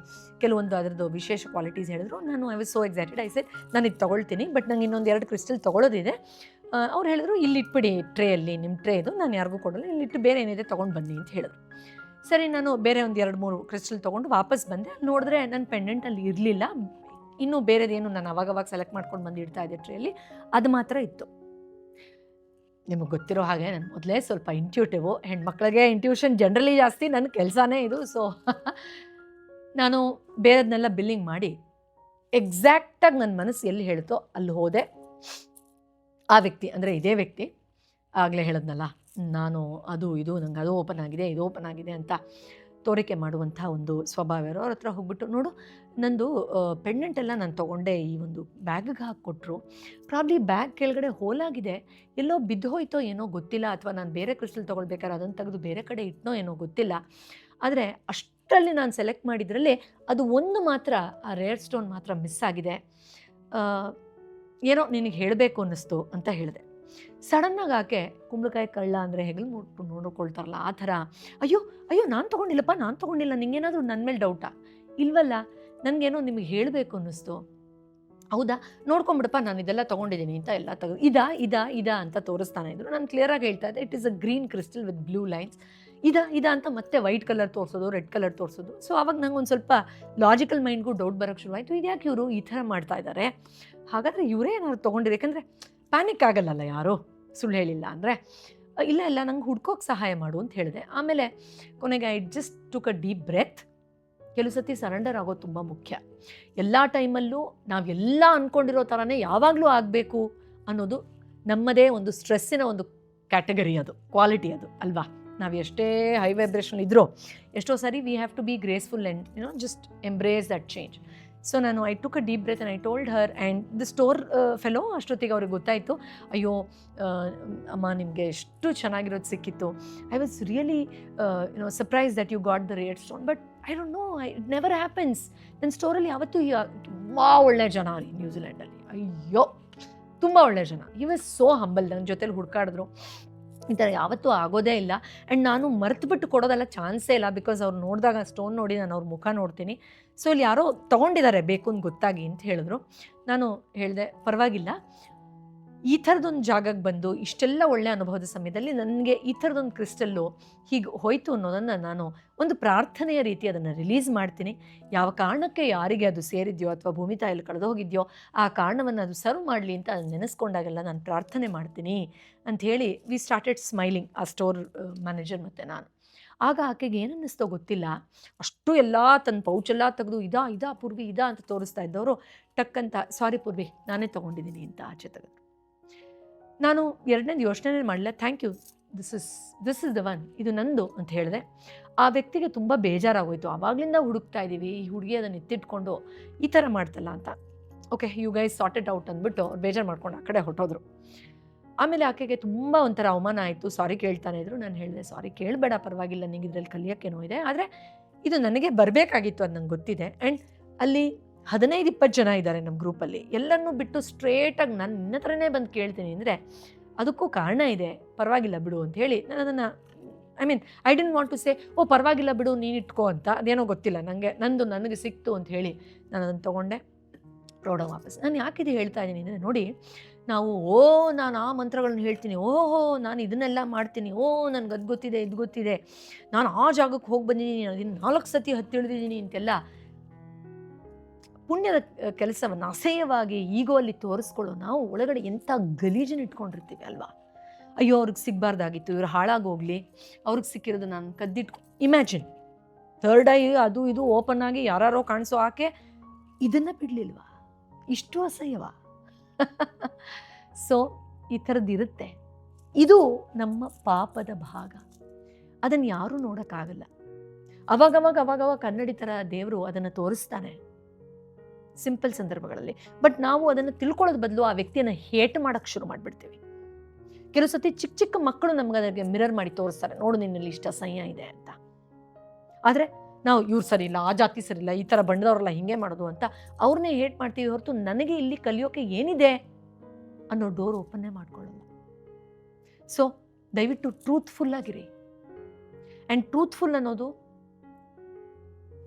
ಕೆಲವೊಂದು ಅದರದ್ದು ವಿಶೇಷ ಕ್ವಾಲಿಟೀಸ್ ಹೇಳಿದ್ರು. ನಾನು I was so excited I set ನಾನು ಇದು ತೊಗೊಳ್ತೀನಿ ಬಟ್ ನಂಗೆ ಇನ್ನೊಂದು ಎರಡು ಕ್ರಿಸ್ಟಲ್ ತೊಗೊಳೋದಿದೆ. ಅವ್ರು ಹೇಳಿದ್ರು, ಇಲ್ಲಿಟ್ಬಿಡಿ ಟ್ರೇಯಲ್ಲಿ ನಿಮ್ಮ ಟ್ರೇ ಇದು. ನಾನು ಯಾರಿಗೂ ಕೊಡಲ್ಲ. ಇಲ್ಲಿಟ್ಟು ಬೇರೆ ಏನಿದೆ ತೊಗೊಂಡು ಬನ್ನಿ, ಅಂತ ಹೇಳಿದ್ರು. ಸರಿ, ನಾನು ಬೇರೆ ಒಂದು ಎರಡು ಮೂರು ಕ್ರಿಸ್ಟಲ್ ತೊಗೊಂಡು ವಾಪಸ್ ಬಂದೆ. ನೋಡಿದ್ರೆ ನನ್ನ ಪೆಂಡೆಂಟ್ ಅಲ್ಲಿ ಇರಲಿಲ್ಲ. ಇನ್ನೂ ಬೇರೆದೇನು ನಾನು ಅವಾಗವಾಗ ಸೆಲೆಕ್ಟ್ ಮಾಡ್ಕೊಂಡು ಬಂದು ಇಡ್ತಾ ಇದ್ದೆ ಟ್ರೇಲಿ ಅದು ಮಾತ್ರ ಇತ್ತು. ನಿಮಗೆ ಗೊತ್ತಿರೋ ಹಾಗೆ ನಾನು ಮೊದಲೇ ಸ್ವಲ್ಪ ಇಂಟ್ಯೂಟಿವು ಹೆಣ್ಮಕ್ಳಿಗೆ ಇಂಟ್ಯೂಷನ್ ಜನರಲಿ ಜಾಸ್ತಿ ನನ್ನ ಕೆಲಸನೇ ಇದು. ಸೊ ನಾನು ಬೇರೆದನ್ನೆಲ್ಲ ಬಿಲ್ಲಿಂಗ್ ಮಾಡಿ ಎಕ್ಸಾಕ್ಟಾಗಿ ನನ್ನ ಮನಸ್ಸು ಎಲ್ಲಿ ಹೇಳ್ತೋ ಅಲ್ಲಿ ಹೋದೆ. ಆ ವ್ಯಕ್ತಿ, ಅಂದರೆ ಇದೇ ವ್ಯಕ್ತಿ ಆಗಲೇ ಹೇಳಿದ್ನಲ್ಲ? ನಾನು ಅದು, ಇದು, ನಂಗೆ ಅದು ಓಪನ್ ಆಗಿದೆ, ಇದು ಓಪನ್ ಆಗಿದೆ ಅಂತ ತೋರಿಕೆ ಮಾಡುವಂಥ ಒಂದು ಸ್ವಭಾವ ಇರೋ ಅವ್ರ ಹತ್ರ ಹೋಗ್ಬಿಟ್ಟು ನೋಡು. ನಂದು ಪೆಂಡೆಂಟ್ ಎಲ್ಲ ನಾನು ತೊಗೊಂಡೆ ಈ ಒಂದು ಬ್ಯಾಗಿಗೆ ಹಾಕ್ಕೊಟ್ರು. ಪ್ರಾಬ್ಲಿ ಬ್ಯಾಗ್ ಕೆಳಗಡೆ ಹೋಲಾಗಿದೆ ಎಲ್ಲೋ ಬಿದ್ದು ಹೋಯ್ತೋ ಏನೋ ಗೊತ್ತಿಲ್ಲ ಅಥವಾ ನಾನು ಬೇರೆ ಕ್ರಿಸ್ಟಲ್ ತೊಗೊಳ್ಬೇಕಾದ್ರೆ ಅದನ್ನು ತೆಗೆದು ಬೇರೆ ಕಡೆ ಇಟ್ನೋ ಏನೋ ಗೊತ್ತಿಲ್ಲ. ಆದರೆ ಅಷ್ಟರಲ್ಲಿ ನಾನು ಸೆಲೆಕ್ಟ್ ಮಾಡಿದ್ರಲ್ಲಿ ಅದು ಒಂದು ಮಾತ್ರ, ಆ ರೇರ್ ಸ್ಟೋನ್ ಮಾತ್ರ ಮಿಸ್ ಆಗಿದೆ. ಏನೋ ನಿನಗೆ ಹೇಳಬೇಕು ಅನ್ನಿಸ್ತು ಅಂತ ಹೇಳಿದೆ. ಸಡನ್ನಾಗಿ ಆಕೆ ಕುಂಬಳಕಾಯಿ ಕಳ್ಳ ಅಂದರೆ ಹೆಗಲು ಮುಟ್ಟು ನೋಡ್ಕೊಳ್ತಾರಲ್ಲ, ಆ ಥರ. ಅಯ್ಯೋ ಅಯ್ಯೋ, ನಾನು ತೊಗೊಂಡಿಲ್ಲಪ್ಪ, ನಾನು ತೊಗೊಂಡಿಲ್ಲ, ನಿಂಗೇನಾದರೂ ನನ್ನ ಮೇಲೆ ಡೌಟಾ ಇಲ್ವಲ್ಲ, ನನಗೇನೋ ನಿಮಗೆ ಹೇಳಬೇಕು ಅನ್ನಿಸ್ತು. ಹೌದಾ? ನೋಡ್ಕೊಂಬಿಡಪ್ಪ, ನಾನು ಇದೆಲ್ಲ ತೊಗೊಂಡಿದ್ದೀನಿ ಅಂತ ಎಲ್ಲ ತಗೋ, ಇದಾ ಇದಾ ಇದಾ ಅಂತ ತೋರಿಸ್ತಾನೆ ಇದ್ರು. ನಾನು ಕ್ಲಿಯರಾಗಿ ಹೇಳ್ತಾ ಇದ್ದೆ it is a green crystal with blue lines ಇದಾ ಇದಾ ಅಂತ ಮತ್ತೆ ವೈಟ್ ಕಲರ್ ತೋರಿಸೋದು ರೆಡ್ ಕಲರ್ ತೋರಿಸೋದು. ಸೊ ಅವಾಗ ನಂಗೆ ಒಂದು ಸ್ವಲ್ಪ ಲಾಜಿಕಲ್ ಮೈಂಡ್ಗೂ ಡೌಟ್ ಬರೋಕ್ಕೆ ಶುರುವಾಯಿತು. ಇದ್ಯಾಕೆ ಇವರು ಈ ಥರ ಮಾಡ್ತಾ ಇದ್ದಾರೆ ಹಾಗಾದರೆ ಇವರೇ ಏನಾದ್ರು ತೊಗೊಂಡಿದೆ? ಯಾಕಂದರೆ ಪ್ಯಾನಿಕ್ ಆಗಲ್ಲಲ್ಲ ಯಾರು? ಸುಳ್ಳು ಹೇಳಿಲ್ಲ ಅಂದರೆ? ಇಲ್ಲ ಇಲ್ಲ, ನಂಗೆ ಹುಡ್ಕೋಕೆ ಸಹಾಯ ಮಾಡು ಅಂತ ಹೇಳಿದೆ. ಆಮೇಲೆ ಕೊನೆಗೆ I just took a deep breath ಕೆಲವು ಸತಿ ಸರೆಂಡರ್ ಆಗೋದು ತುಂಬ ಮುಖ್ಯ. ಎಲ್ಲ ಟೈಮಲ್ಲೂ ನಾವೆಲ್ಲ ಅಂದ್ಕೊಂಡಿರೋ ಥರನೇ ಯಾವಾಗಲೂ ಆಗಬೇಕು ಅನ್ನೋದು ನಮ್ಮದೇ ಒಂದು ಸ್ಟ್ರೆಸ್ಸಿನ ಒಂದು ಕ್ಯಾಟಗರಿ ಅದು, ಕ್ವಾಲಿಟಿ ಅದು, ಅಲ್ವಾ? ನಾವು ಎಷ್ಟೇ ಹೈ ವೈಬ್ರೇಷನ್ ಇದ್ರೂ, ಎಷ್ಟೋ ಸಾರಿ we have to be graceful and you know just embrace that change so ನಾನು I took a deep breath and I told her and the store fellow ಅಷ್ಟೊತ್ತಿಗೆ ಅವ್ರಿಗೆ ಗೊತ್ತಾಯಿತು. ಅಯ್ಯೋ ಅಮ್ಮ ನಿಮಗೆ ಎಷ್ಟು ಚೆನ್ನಾಗಿರೋದು ಸಿಕ್ಕಿತ್ತು. I was really you know surprise that you got the rate stone but I don't know I it never happens ನನ್ನ ಸ್ಟೋರಲ್ಲಿ ಯಾವತ್ತೂ ತುಂಬ ಒಳ್ಳೆ ಜನ ರೀ ನ್ಯೂಜಿಲ್ಯಾಂಡಲ್ಲಿ ಅಯ್ಯೋ, ತುಂಬ ಒಳ್ಳೆ ಜನ. ಈ ವಾಸ್ ಸೋ ಹಂಬಲ್ ನನ್ನ ಜೊತೇಲಿ ಹುಡ್ಕಾಡಿದ್ರು. ಈ ಥರ ಯಾವತ್ತೂ ಆಗೋದೇ ಇಲ್ಲ. ಆ್ಯಂಡ್ ನಾನು ಮರೆತುಬಿಟ್ಟು ಕೊಡೋದೆಲ್ಲ ಚಾನ್ಸೇ ಇಲ್ಲ ಬಿಕಾಸ್ ಅವ್ರು ನೋಡಿದಾಗ ಸ್ಟೋನ್ ನೋಡಿ ನಾನು ಅವ್ರ ಮುಖ ನೋಡ್ತೀನಿ. ಸೊ ಇಲ್ಲಿ ಯಾರೋ ತೊಗೊಂಡಿದ್ದಾರೆ, ಬೇಕು ಅಂತ ಗೊತ್ತಾಗಿ ಅಂತ ಹೇಳಿದ್ರು. ನಾನು ಹೇಳಿದೆ, ಪರವಾಗಿಲ್ಲ. ಈ ಥರದೊಂದು ಜಾಗಕ್ಕೆ ಬಂದು ಇಷ್ಟೆಲ್ಲ ಒಳ್ಳೆ ಅನುಭವದ ಸಮಯದಲ್ಲಿ ನನಗೆ ಈ ಥರದೊಂದು ಕ್ರಿಸ್ಟಲ್ಲು ಹೀಗೆ ಹೋಯಿತು ಅನ್ನೋದನ್ನು ನಾನು ಒಂದು ಪ್ರಾರ್ಥನೆಯ ರೀತಿ ಅದನ್ನು ರಿಲೀಸ್ ಮಾಡ್ತೀನಿ. ಯಾವ ಕಾರಣಕ್ಕೆ ಯಾರಿಗೆ ಅದು ಸೇರಿದೆಯೋ ಅಥವಾ ಭೂಮಿ ತಾಯಲ್ಲಿ ಕಳೆದು ಹೋಗಿದೆಯೋ ಆ ಕಾರಣವನ್ನು ಅದು ಸರ್ವ್ ಮಾಡಲಿ ಅಂತ ಅದನ್ನು ನೆನೆಸ್ಕೊಂಡಾಗೆಲ್ಲ ನಾನು ಪ್ರಾರ್ಥನೆ ಮಾಡ್ತೀನಿ ಅಂಥೇಳಿ ವಿ ಸ್ಟಾರ್ಟೆಡ್ ಸ್ಮೈಲಿಂಗ್ ಆ ಸ್ಟೋರ್ ಮ್ಯಾನೇಜರ್ ಮತ್ತು ನಾನು. ಆಗ ಆಕೆಗೆ ಏನನ್ನಿಸ್ತೋ ಗೊತ್ತಿಲ್ಲ. ಅಷ್ಟು ಎಲ್ಲ ತನ್ನ ಪೌಚೆಲ್ಲ ತೆಗೆದು ಇದಾ ಇದಾ ಪೂರ್ವಿ ಇದಾ ಅಂತ ತೋರಿಸ್ತಾ ಇದ್ದವರು ಟಕ್ಕಂತ ಸಾರಿ ಪೂರ್ವಿ, ನಾನೇ ತೊಗೊಂಡಿದ್ದೀನಿ ಅಂತ ಆಚೆ ತೆಗೆದು. ನಾನು ಎರಡನೇದು ಯೋಚನೆ ಮಾಡಲಿಲ್ಲ thank you this is this is the one ಇದು ನಂದು ಅಂತ ಹೇಳಿದೆ. ಆ ವ್ಯಕ್ತಿಗೆ ತುಂಬ ಬೇಜಾರಾಗೋಯಿತು. ಆವಾಗಲಿಂದ ಹುಡುಕ್ತಾ ಇದ್ದೀವಿ ಈ ಹುಡುಗಿ ಅದನ್ನು ಎತ್ತಿಟ್ಕೊಂಡು ಈ ಥರ ಮಾಡ್ತಲ್ಲ ಅಂತ. Okay you guys sorted out ಅಂದ್ಬಿಟ್ಟು ಅವ್ರು ಬೇಜಾರು ಮಾಡ್ಕೊಂಡು ಆ ಕಡೆ ಹೊಟ್ಟೋದ್ರು ಆಮೇಲೆ ಆಕೆಗೆ ತುಂಬ ಒಂಥರ ಅವಮಾನ ಆಯಿತು. ಸಾರಿ ಕೇಳ್ತಾನೆ ಇದ್ರು. ನಾನು ಹೇಳಿದೆ ಸಾರಿ ಕೇಳಬೇಡ, ಪರವಾಗಿಲ್ಲ. ನಿಂಗೆ ಇದ್ರಲ್ಲಿ ಕಲಿಯೋಕ್ಕೇನೋ ಇದೆ ಆದರೆ ಇದು ನನಗೆ ಬರಬೇಕಾಗಿತ್ತು, ಅದು ನಂಗೆ ಗೊತ್ತಿದೆ. ಆ್ಯಂಡ್ ಅಲ್ಲಿ ಹದಿನೈದು, ಇಪ್ಪತ್ತು ಜನ ಇದ್ದಾರೆ ನಮ್ಮ ಗ್ರೂಪಲ್ಲಿ ಎಲ್ಲರನ್ನೂ ಬಿಟ್ಟು ಸ್ಟ್ರೇಟಾಗಿ ನಾನು ನಿನ್ನ ಹತ್ರನೇ ಬಂದು ಕೇಳ್ತೀನಿ ಅಂದರೆ ಅದಕ್ಕೂ ಕಾರಣ ಇದೆ. ಪರವಾಗಿಲ್ಲ ಬಿಡು ಅಂತ ಹೇಳಿ ನಾನು ಅದನ್ನು I mean I didn't want to say ಓ, ಪರವಾಗಿಲ್ಲ ಬಿಡು, ನೀನು ಇಟ್ಕೋ ಅಂತ ಅದೇನೋ ಗೊತ್ತಿಲ್ಲ. ನನಗೆ ನಂದು ನನಗೆ ಸಿಕ್ತು ಅಂತ ಹೇಳಿ ನಾನು ಅದನ್ನು ತೊಗೊಂಡೆ ಪ್ರೌಢ ವಾಪಸ್. ನಾನು ಯಾಕಿದೆ ಹೇಳ್ತಾ ಇದ್ದೀನಿ ಅಂದರೆ ನೋಡಿ, ನಾವು, ಓ, ನಾನು ಆ ಮಂತ್ರಗಳನ್ನು ಹೇಳ್ತೀನಿ. ಓಹೋ, ನಾನು ಇದನ್ನೆಲ್ಲ ಮಾಡ್ತೀನಿ. ಓ, ನನಗೆ ಅದು ಗೊತ್ತಿದೆ, ಇದು ಗೊತ್ತಿದೆ. ನಾನು ಆ ಜಾಗಕ್ಕೆ ಹೋಗಿ ಬಂದಿದ್ದೀನಿ ಅದನ್ನು ನಾಲ್ಕು ಸತಿ ಹತ್ತಿಳಿದಿದ್ದೀನಿ ಅಂತೆಲ್ಲ ಪುಣ್ಯದ ಕೆಲಸವನ್ನು ಅಸಹ್ಯವಾಗಿ ಈಗೋ ಅಲ್ಲಿ ತೋರಿಸ್ಕೊಳ್ಳೋ ನಾವು ಒಳಗಡೆ ಎಂಥ ಗಲೀಜನ್ನು ಇಟ್ಕೊಂಡಿರ್ತೀವಿ ಅಲ್ವಾ? ಅಯ್ಯೋ, ಅವ್ರಿಗೆ ಸಿಗಬಾರ್ದಾಗಿತ್ತು, ಇವ್ರು ಹಾಳಾಗೋಗ್ಲಿ, ಅವ್ರಿಗೆ ಸಿಕ್ಕಿರೋದು ನಾನು ಕದ್ದಿಟ್ಕೊ, ಇಮ್ಯಾಜಿನ್. ಥರ್ಡ್ ಐ ಅದು ಇದು ಓಪನ್ ಆಗಿ ಯಾರೋ ಕಾಣಿಸೋ ಆಕೆ ಇದನ್ನು ಬಿಡಲಿಲ್ವಾ? ಇಷ್ಟು ಅಸಹ್ಯವ? ಸೊ, ಈ ಥರದ್ದು ಇರುತ್ತೆ. ಇದು ನಮ್ಮ ಪಾಪದ ಭಾಗ. ಅದನ್ನು ಯಾರೂ ನೋಡೋಕ್ಕಾಗಲ್ಲ. ಅವಾಗವಾಗ ಅವಾಗವಾಗ ಕನ್ನಡಿ ಥರ ದೇವರು ಅದನ್ನು ತೋರಿಸ್ತಾನೆ. ಸಿಂಪಲ್ ಸಂದರ್ಭಗಳಲ್ಲಿ. ಬಟ್ ನಾವು ಅದನ್ನು ತಿಳ್ಕೊಳ್ಳೋದ್ ಬದಲು ಆ ವ್ಯಕ್ತಿಯನ್ನು ಹೇಟ್ ಮಾಡೋಕ್ಕೆ ಶುರು ಮಾಡಿಬಿಡ್ತೀವಿ. ಕೆಲವು ಸತಿ ಚಿಕ್ಕ ಚಿಕ್ಕ ಮಕ್ಕಳು ನಮ್ಗೆ ಅದಕ್ಕೆ ಮಿರರ್ ಮಾಡಿ ತೋರಿಸ್ತಾರೆ. ನೋಡು ನಿನ್ನಲ್ಲಿ ಇಷ್ಟ ಸಂಯ ಇದೆ ಅಂತ. ಆದರೆ ನಾವು ಇವ್ರು ಸರಿ ಇಲ್ಲ, ಆ ಜಾತಿ ಸರಿ ಇಲ್ಲ, ಈ ಥರ ಬಣ್ಣದವ್ರಲ್ಲ ಹಿಂಗೆ ಮಾಡೋದು ಅಂತ ಅವ್ರನ್ನೇ ಹೇಟ್ ಮಾಡ್ತೀವಿ ಹೊರತು ನನಗೆ ಇಲ್ಲಿ ಕಲಿಯೋಕೆ ಏನಿದೆ ಅನ್ನೋ ಡೋರ್ ಓಪನ್ನೇ ಮಾಡ್ಕೊಳ್ಳಲ್ಲ ಸೊ ದಯವಿಟ್ಟು ಟ್ರೂತ್ಫುಲ್ ಆಗಿರಿ. ಆ್ಯಂಡ್ ಟ್ರೂತ್ಫುಲ್ ಅನ್ನೋದು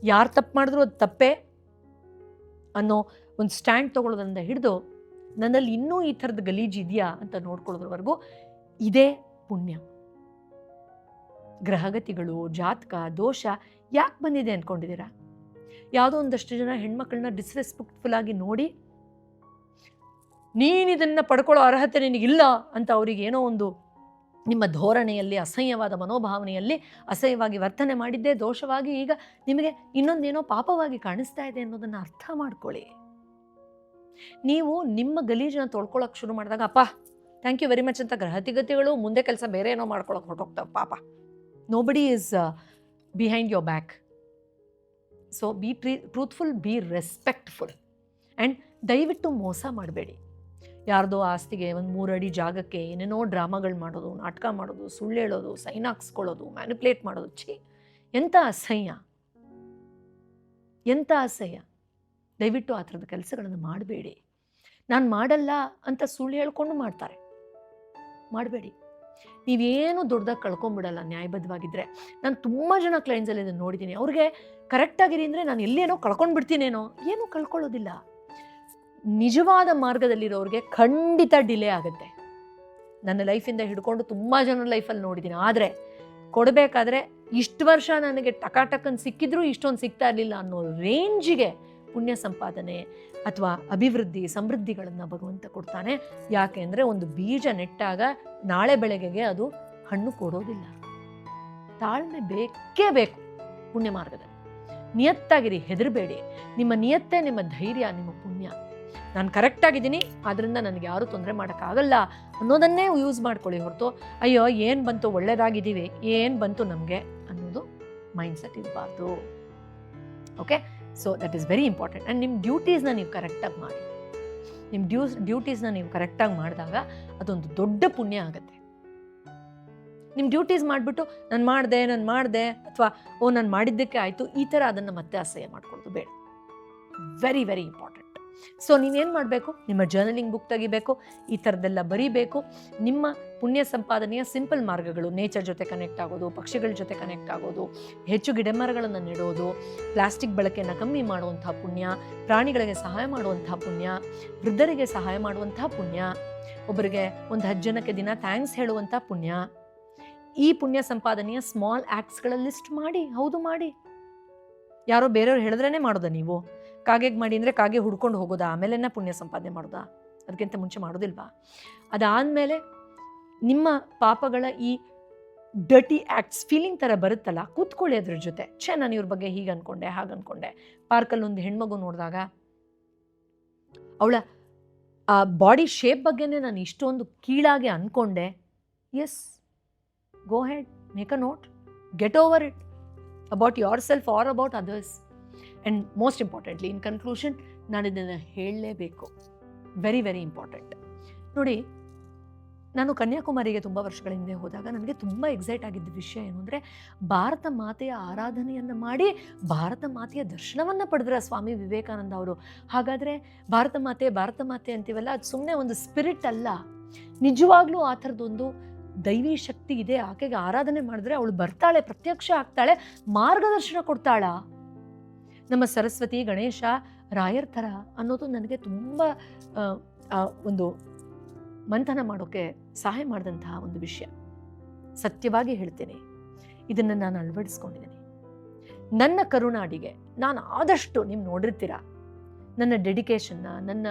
ಯಾರು ತಪ್ಪು ಮಾಡಿದ್ರು ಅದು ತಪ್ಪೇ. ಅನ್ನೋ ಒಂದು ಸ್ಟ್ಯಾಂಡ್ ತೊಗೊಳ್ಳೋದ್ರಿಂದ ಹಿಡಿದು ನನ್ನಲ್ಲಿ ಇನ್ನೂ ಈ ಥರದ ಗಲೀಜು ಇದೆಯಾ ಅಂತ ನೋಡ್ಕೊಳ್ಳೋದ್ರವರೆಗೂ ಇದೇ ಪುಣ್ಯ. ಗ್ರಹಗತಿಗಳು, ಜಾತಕ, ದೋಷ ಯಾಕೆ ಬಂದಿದೆ ಅಂದ್ಕೊಂಡಿದ್ದೀರಾ ಯಾವುದೋ ಒಂದಷ್ಟು ಜನ ಹೆಣ್ಮಕ್ಳನ್ನ ಡಿಸ್ರೆಸ್ಪೆಕ್ಟ್ಫುಲ್ ಆಗಿ ನೋಡಿ ನೀನಿದನ್ನು ಪಡ್ಕೊಳ್ಳೋ ಅರ್ಹತೆ ನಿನಗಿಲ್ಲ ಅಂತ ಅವರಿಗೆ ಏನೋ ಒಂದು ನಿಮ್ಮ ಧೋರಣೆಯಲ್ಲಿ, ಅಸಹ್ಯವಾದ ಮನೋಭಾವನೆಯಲ್ಲಿ ಅಸಹ್ಯವಾಗಿ ವರ್ತನೆ ಮಾಡಿದ್ದೇ ದೋಷವಾಗಿ ಈಗ ನಿಮಗೆ ಇನ್ನೊಂದೇನೋ ಪಾಪವಾಗಿ ಕಾಣಿಸ್ತಾ ಇದೆ ಅನ್ನೋದನ್ನು ಅರ್ಥ ಮಾಡ್ಕೊಳ್ಳಿ. ನೀವು ನಿಮ್ಮ ಗಲೀಜನ್ನ ತೊಳ್ಕೊಳ್ಳೋಕೆ ಶುರು ಮಾಡಿದಾಗ, ಅಪ್ಪ ಥ್ಯಾಂಕ್ ಯು ವೆರಿ ಮಚ್ ಅಂತ ಗ್ರಹತಿಗತಿಗಳು ಮುಂದೆ ಕೆಲಸ ಬೇರೆ ಏನೋ ಮಾಡ್ಕೊಳಕ್ಕೆ ಹೊರಟೋಗ್ತವೆ, ಪಾಪ. Nobody is behind your back so be true truthful be respectful and ದಯವಿಟ್ಟು ಮೋಸ ಮಾಡಬೇಡಿ. ಯಾರ್ದೋ ಆಸ್ತಿಗೆ ಒಂದು ಮೂರಡಿ ಜಾಗಕ್ಕೆ ಏನೇನೋ ಡ್ರಾಮಾಗಳು ಮಾಡೋದು, ನಾಟಕ ಮಾಡೋದು, ಸುಳ್ಳು ಹೇಳೋದು, ಸೈನ್ ಹಾಕ್ಸ್ಕೊಳ್ಳೋದು, ಮ್ಯಾನಿಪ್ಯುಲೇಟ್ ಮಾಡೋದು, ಛೀ ಎಂಥ ಅಸಹ್ಯ? ಎಂಥ ಅಸಹ್ಯ? ದಯವಿಟ್ಟು ಆ ಥರದ ಕೆಲಸಗಳನ್ನು ಮಾಡಬೇಡಿ. ನಾನು ಮಾಡಲ್ಲ ಅಂತ ಸುಳ್ಳು ಹೇಳ್ಕೊಂಡು ಮಾಡ್ತಾರೆ. ಮಾಡಬೇಡಿ. ನೀವೇನು ದೊಡ್ಡದಾಗಿ ಕಳ್ಕೊಂಬಿಡಲ್ಲ ನ್ಯಾಯಬದ್ಧವಾಗಿದ್ದರೆ ನಾನು ತುಂಬ ಜನ ಕ್ಲೈಂಟ್ಸಲ್ಲಿ ಇದನ್ನು ನೋಡಿದ್ದೀನಿ ಅವ್ರಿಗೆ ಕರೆಕ್ಟಾಗಿರಿ ಅಂದರೆ ನಾನು ಎಲ್ಲೇನೋ ಕಳ್ಕೊಂಡು ಬಿಡ್ತೀನೇನೋ ಏನೂ ಕಳ್ಕೊಳ್ಳೋದಿಲ್ಲ. ನಿಜವಾದ ಮಾರ್ಗದಲ್ಲಿರೋರಿಗೆ ಖಂಡಿತ ಡಿಲೇ ಆಗುತ್ತೆ. ನನ್ನ ಲೈಫಿಂದ ಹಿಡ್ಕೊಂಡು ತುಂಬ ಜನರ ಲೈಫಲ್ಲಿ ನೋಡಿದ್ದೀನಿ ಆದರೆ ಕೊಡಬೇಕಾದ್ರೆ ಇಷ್ಟು ವರ್ಷ ನನಗೆ ಟಕಾಟಕನ್ ಸಿಕ್ಕಿದ್ರೂ ಇಷ್ಟೊಂದು ಸಿಗ್ತಾ ಇರಲಿಲ್ಲ ಅನ್ನೋ ರೇಂಜಿಗೆ ಪುಣ್ಯ ಸಂಪಾದನೆ ಅಥವಾ ಅಭಿವೃದ್ಧಿ, ಸಮೃದ್ಧಿಗಳನ್ನು ಭಗವಂತ ಕೊಡ್ತಾನೆ. ಯಾಕೆ ಅಂದರೆ ಒಂದು ಬೀಜ ನೆಟ್ಟಾಗ ನಾಳೆ ಬೆಳಗ್ಗೆಗೆ ಅದು ಹಣ್ಣು ಕೊಡೋದಿಲ್ಲ. ತಾಳ್ಮೆ ಬೇಕೇ ಬೇಕು ಪುಣ್ಯ ಮಾರ್ಗದಲ್ಲಿ. ನಿಯತ್ತಾಗಿರಿ, ಹೆದರಬೇಡಿ. ನಿಮ್ಮ ನಿಯತ್ತೇ, ನಿಮ್ಮ ಧೈರ್ಯ, ನಿಮ್ಮ ಪುಣ್ಯ. ನಾನು ಕರೆಕ್ಟಾಗಿದ್ದೀನಿ ಆದ್ದರಿಂದ ನನಗೆ ಯಾರೂ ತೊಂದರೆ ಮಾಡೋಕ್ಕಾಗಲ್ಲ ಅನ್ನೋದನ್ನೇ ಯೂಸ್ ಮಾಡ್ಕೊಳ್ಳಿ ಹೊರತು. ಅಯ್ಯೋ, ಏನು ಬಂತು? ಒಳ್ಳೇದಾಗಿದ್ದೀವಿ. ಏನು ಬಂತು ನಮಗೆ? ಅನ್ನೋದು ಮೈಂಡ್ಸೆಟ್ ಇರಬಾರ್ದು. Okay so that is very important and ನಿಮ್ಮ ಡ್ಯೂಟೀಸ್ನ ನೀವು ಕರೆಕ್ಟಾಗಿ ಮಾಡಿ. ನಿಮ್ಮ ಡ್ಯೂಸ್ ಡ್ಯೂಟೀಸ್ನ ನೀವು ಕರೆಕ್ಟಾಗಿ ಮಾಡಿದಾಗ ಅದೊಂದು ದೊಡ್ಡ ಪುಣ್ಯ ಆಗುತ್ತೆ. ನಿಮ್ಮ ಡ್ಯೂಟೀಸ್ ಮಾಡಿಬಿಟ್ಟು, ನಾನು ಮಾಡಿದೆ ನಾನು ಮಾಡಿದೆ, ಅಥವಾ, ಓ, ನಾನು ಮಾಡಿದ್ದಕ್ಕೆ ಆಯಿತು, ಈ ಥರ ಅದನ್ನು ಮತ್ತೆ ಅಸಹ್ಯ ಮಾಡ್ಕೊಳ್ಳೋದು ಬೇಡ. ವೆರಿ ವೆರಿ ಇಂಪಾರ್ಟೆಂಟ್ ಸೊ ನೀವೇನು ಮಾಡಬೇಕು? ನಿಮ್ಮ ಜರ್ನಲಿಂಗ್ ಬುಕ್ ತೆಗಿಬೇಕು, ಈ ಥರದ್ದೆಲ್ಲ ಬರೀಬೇಕು. ನಿಮ್ಮ ಪುಣ್ಯ ಸಂಪಾದನೆಯ ಸಿಂಪಲ್ ಮಾರ್ಗಗಳು ನೇಚರ್ ಜೊತೆ ಕನೆಕ್ಟ್ ಆಗೋದು, ಪಕ್ಷಿಗಳ ಜೊತೆ ಕನೆಕ್ಟ್ ಆಗೋದು, ಹೆಚ್ಚು ಗಿಡಮರಗಳನ್ನು ನೆಡೋದು ಪ್ಲಾಸ್ಟಿಕ್ ಬಳಕೆಯನ್ನು ಕಮ್ಮಿ ಮಾಡುವಂಥ ಪುಣ್ಯ, ಪ್ರಾಣಿಗಳಿಗೆ ಸಹಾಯ ಮಾಡುವಂಥ ಪುಣ್ಯ, ವೃದ್ಧರಿಗೆ ಸಹಾಯ ಮಾಡುವಂಥ ಪುಣ್ಯ, ಒಬ್ಬರಿಗೆ ಒಂದು ಹತ್ತು ಜನಕ್ಕೆ ದಿನ ಥ್ಯಾಂಕ್ಸ್ ಹೇಳುವಂಥ ಪುಣ್ಯ. ಈ ಪುಣ್ಯ ಸಂಪಾದನೆಯ ಸ್ಮಾಲ್ ಆ್ಯಕ್ಟ್ಸ್ಗಳ ಲಿಸ್ಟ್ ಮಾಡಿ, ಹೌದು ಮಾಡಿ. ಯಾರೋ ಬೇರೆಯವ್ರು ಹೇಳಿದ್ರೇ ಮಾಡೋದಾ ನೀವು? ಕಾಗೆಗೆ ಮಾಡಿ ಅಂದರೆ ಕಾಗೆ ಹುಡ್ಕೊಂಡು ಹೋಗೋದಾ? ಆಮೇಲೆನೇ ಪುಣ್ಯ ಸಂಪಾದನೆ ಮಾಡೋದಾ? ಅದಕ್ಕಿಂತ ಮುಂಚೆ ಮಾಡೋದಿಲ್ವಾ? ಅದಾದಮೇಲೆ ನಿಮ್ಮ ಪಾಪಗಳ ಈ ಡರ್ಟಿ ಆ್ಯಕ್ಟ್ಸ್ ಫೀಲಿಂಗ್ ಥರ ಬರುತ್ತಲ್ಲ, ಕೂತ್ಕೊಳ್ಳಿ ಅದ್ರ ಜೊತೆ. ಛೇ, ನಾನು ಇವ್ರ ಬಗ್ಗೆ ಹೀಗೆ ಅಂದ್ಕೊಂಡೆ ಹಾಗೆ ಅಂದ್ಕೊಂಡೆ ಪಾರ್ಕಲ್ಲಿ ಒಂದು ಹೆಣ್ಮಗು ನೋಡಿದಾಗ ಅವಳ ಆ ಬಾಡಿ ಶೇಪ್ ಬಗ್ಗೆನೇ ನಾನು ಇಷ್ಟೊಂದು ಕೀಳಾಗಿ ಅಂದ್ಕೊಂಡೆ yes go ahead make a note get over it about yourself or about others and most importantly in conclusion ನಾನು ಇದನ್ನು ಹೇಳಲೇಬೇಕು. ವೆರಿ ವೆರಿ ಇಂಪಾರ್ಟೆಂಟ್ ನೋಡಿ, ನಾನು ಕನ್ಯಾಕುಮಾರಿಗೆ ತುಂಬ ವರ್ಷಗಳ ಹಿಂದೆ ಹೋದಾಗ ನನಗೆ ತುಂಬ ಎಕ್ಸೈಟ್ ಆಗಿದ್ದ ವಿಷಯ ಏನು ಅಂದರೆ, ಭಾರತ ಮಾತೆಯ ಆರಾಧನೆಯನ್ನು ಮಾಡಿ ಭಾರತ ಮಾತೆಯ ದರ್ಶನವನ್ನು ಪಡೆದ್ರೆ ಸ್ವಾಮಿ ವಿವೇಕಾನಂದ ಅವರು. ಹಾಗಾದರೆ ಭಾರತ ಮಾತೆ ಭಾರತ ಮಾತೆ ಅಂತೀವಲ್ಲ, ಅದು ಸುಮ್ಮನೆ ಒಂದು ಸ್ಪಿರಿಟ್ ಅಲ್ಲ. ನಿಜವಾಗ್ಲೂ ಆ ಥರದೊಂದು ದೈವಿ ಶಕ್ತಿ ಇದೆ. ಆಕೆಗೆ ಆರಾಧನೆ ಮಾಡಿದ್ರೆ ಅವಳು ಬರ್ತಾಳೆ, ಪ್ರತ್ಯಕ್ಷ ಆಗ್ತಾಳೆ, ಮಾರ್ಗದರ್ಶನ ಕೊಡ್ತಾಳ? ನಮ್ಮ ಸರಸ್ವತಿ, ಗಣೇಶ, ರಾಯರ್ ಥರ ಅನ್ನೋದು ನನಗೆ ತುಂಬ ಒಂದು ಮಂಥನ ಮಾಡೋಕ್ಕೆ ಸಹಾಯ ಮಾಡಿದಂತಹ ಒಂದು ವಿಷಯ. ಸತ್ಯವಾಗಿ ಹೇಳ್ತೀನಿ, ಇದನ್ನು ನಾನು ಅಳವಡಿಸ್ಕೊಂಡಿದ್ದೀನಿ. ನನ್ನ ಕರುಣಾಡಿಗೆ ನಾನು ಆದಷ್ಟು ನೀವು ನೋಡಿರ್ತೀರ? ನನ್ನ ಡೆಡಿಕೇಶನ್ನ ನನ್ನ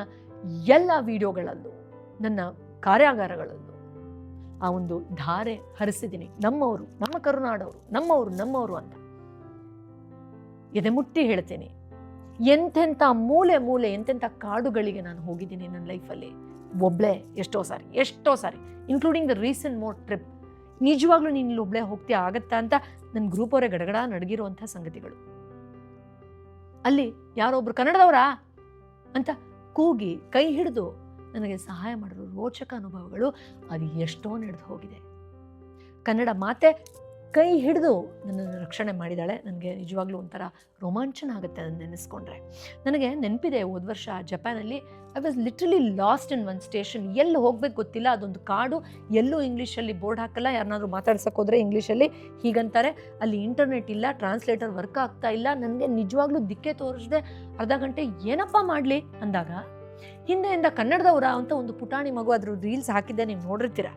ಎಲ್ಲ ವಿಡಿಯೋಗಳಲ್ಲೂ ನನ್ನ ಕಾರ್ಯಾಗಾರಗಳಲ್ಲೂ ಆ ಒಂದು ಧಾರೆ ಹರಿಸಿದ್ದೀನಿ. ನಮ್ಮವರು, ನಮ್ಮ ಕರುನಾಡವರು, ನಮ್ಮವರು ನಮ್ಮವರು ಅಂತ. ಎದೆ ಮುಟ್ಟಿ ಹೇಳ್ತೀನಿ. ಎಂತೆಂಥ ಮೂಲೆ ಮೂಲೆ, ಎಂತೆಂಥ ಕಾಡುಗಳಿಗೆ ನಾನು ಹೋಗಿದ್ದೀನಿ ನನ್ನ ಲೈಫಲ್ಲಿ. ಒಬ್ಳೆ ಎಷ್ಟೋ ಸಾರಿ ಎಷ್ಟೋ ಸಾರಿ including the recent more trip ನಿಜವಾಗ್ಲೂ ನೀನು ಇಲ್ಲಿ ಒಬ್ಳೆ ಹೋಗ್ತೀಯ, ಆಗತ್ತಾ ಅಂತ ನನ್ನ ಗ್ರೂಪ್ ಅವರೇ ಗಡಗಡ ನಡಗಿರುವಂಥ ಸಂಗತಿಗಳು. ಅಲ್ಲಿ ಯಾರೊಬ್ರು ಕನ್ನಡದವರಾ? ಅಂತ ಕೂಗಿ ಕೈ ಹಿಡಿದು ನನಗೆ ಸಹಾಯ ಮಾಡಿರೋ ರೋಚಕ ಅನುಭವಗಳು ಅದು ಎಷ್ಟೋ ನಡೆದು ಹೋಗಿದೆ. ಕನ್ನಡ ಮಾತೆ ಕೈ ಹಿಡಿದು ನನ್ನನ್ನು ರಕ್ಷಣೆ ಮಾಡಿದ್ದಾಳೆ ನನಗೆ ನಿಜವಾಗ್ಲೂ ಒಂಥರ ರೋಮಾಂಚನ ಆಗುತ್ತೆ ಅದನ್ನು ನೆನೆಸ್ಕೊಂಡ್ರೆ. ನನಗೆ ನೆನಪಿದೆ ಹೋದ ವರ್ಷ ಜಪಾನಲ್ಲಿ I was literally lost in one station ಎಲ್ಲಿ ಹೋಗ್ಬೇಕು ಗೊತ್ತಿಲ್ಲ, ಅದೊಂದು ಕಾಡು. ಎಲ್ಲೂ ಇಂಗ್ಲೀಷಲ್ಲಿ ಬೋರ್ಡ್ ಹಾಕಲ್ಲ ಯಾರನ್ನಾದ್ರೂ ಮಾತಾಡ್ಸಕ್ಕೆ ಹೋದರೆ ಇಂಗ್ಲೀಷಲ್ಲಿ ಹೀಗಂತಾರೆ. ಅಲ್ಲಿ ಇಂಟರ್ನೆಟ್ ಇಲ್ಲ, ಟ್ರಾನ್ಸ್ಲೇಟರ್ ವರ್ಕ್ ಆಗ್ತಾ ಇಲ್ಲ. ನನಗೆ ನಿಜವಾಗ್ಲೂ ದಿಕ್ಕೆ ತೋರಿಸದೆ, ಅರ್ಧ ಗಂಟೆ ಏನಪ್ಪ ಮಾಡಲಿ ಅಂದಾಗ, ಹಿಂದೆಯಿಂದ ಕನ್ನಡದವರ ಅಂತ ಒಂದು ಪುಟಾಣಿ ಮಗು ಅದ್ರ ರೀಲ್ಸ್ ಹಾಕಿದ್ದೆ, ನೀವು ನೋಡಿರ್ತೀರ.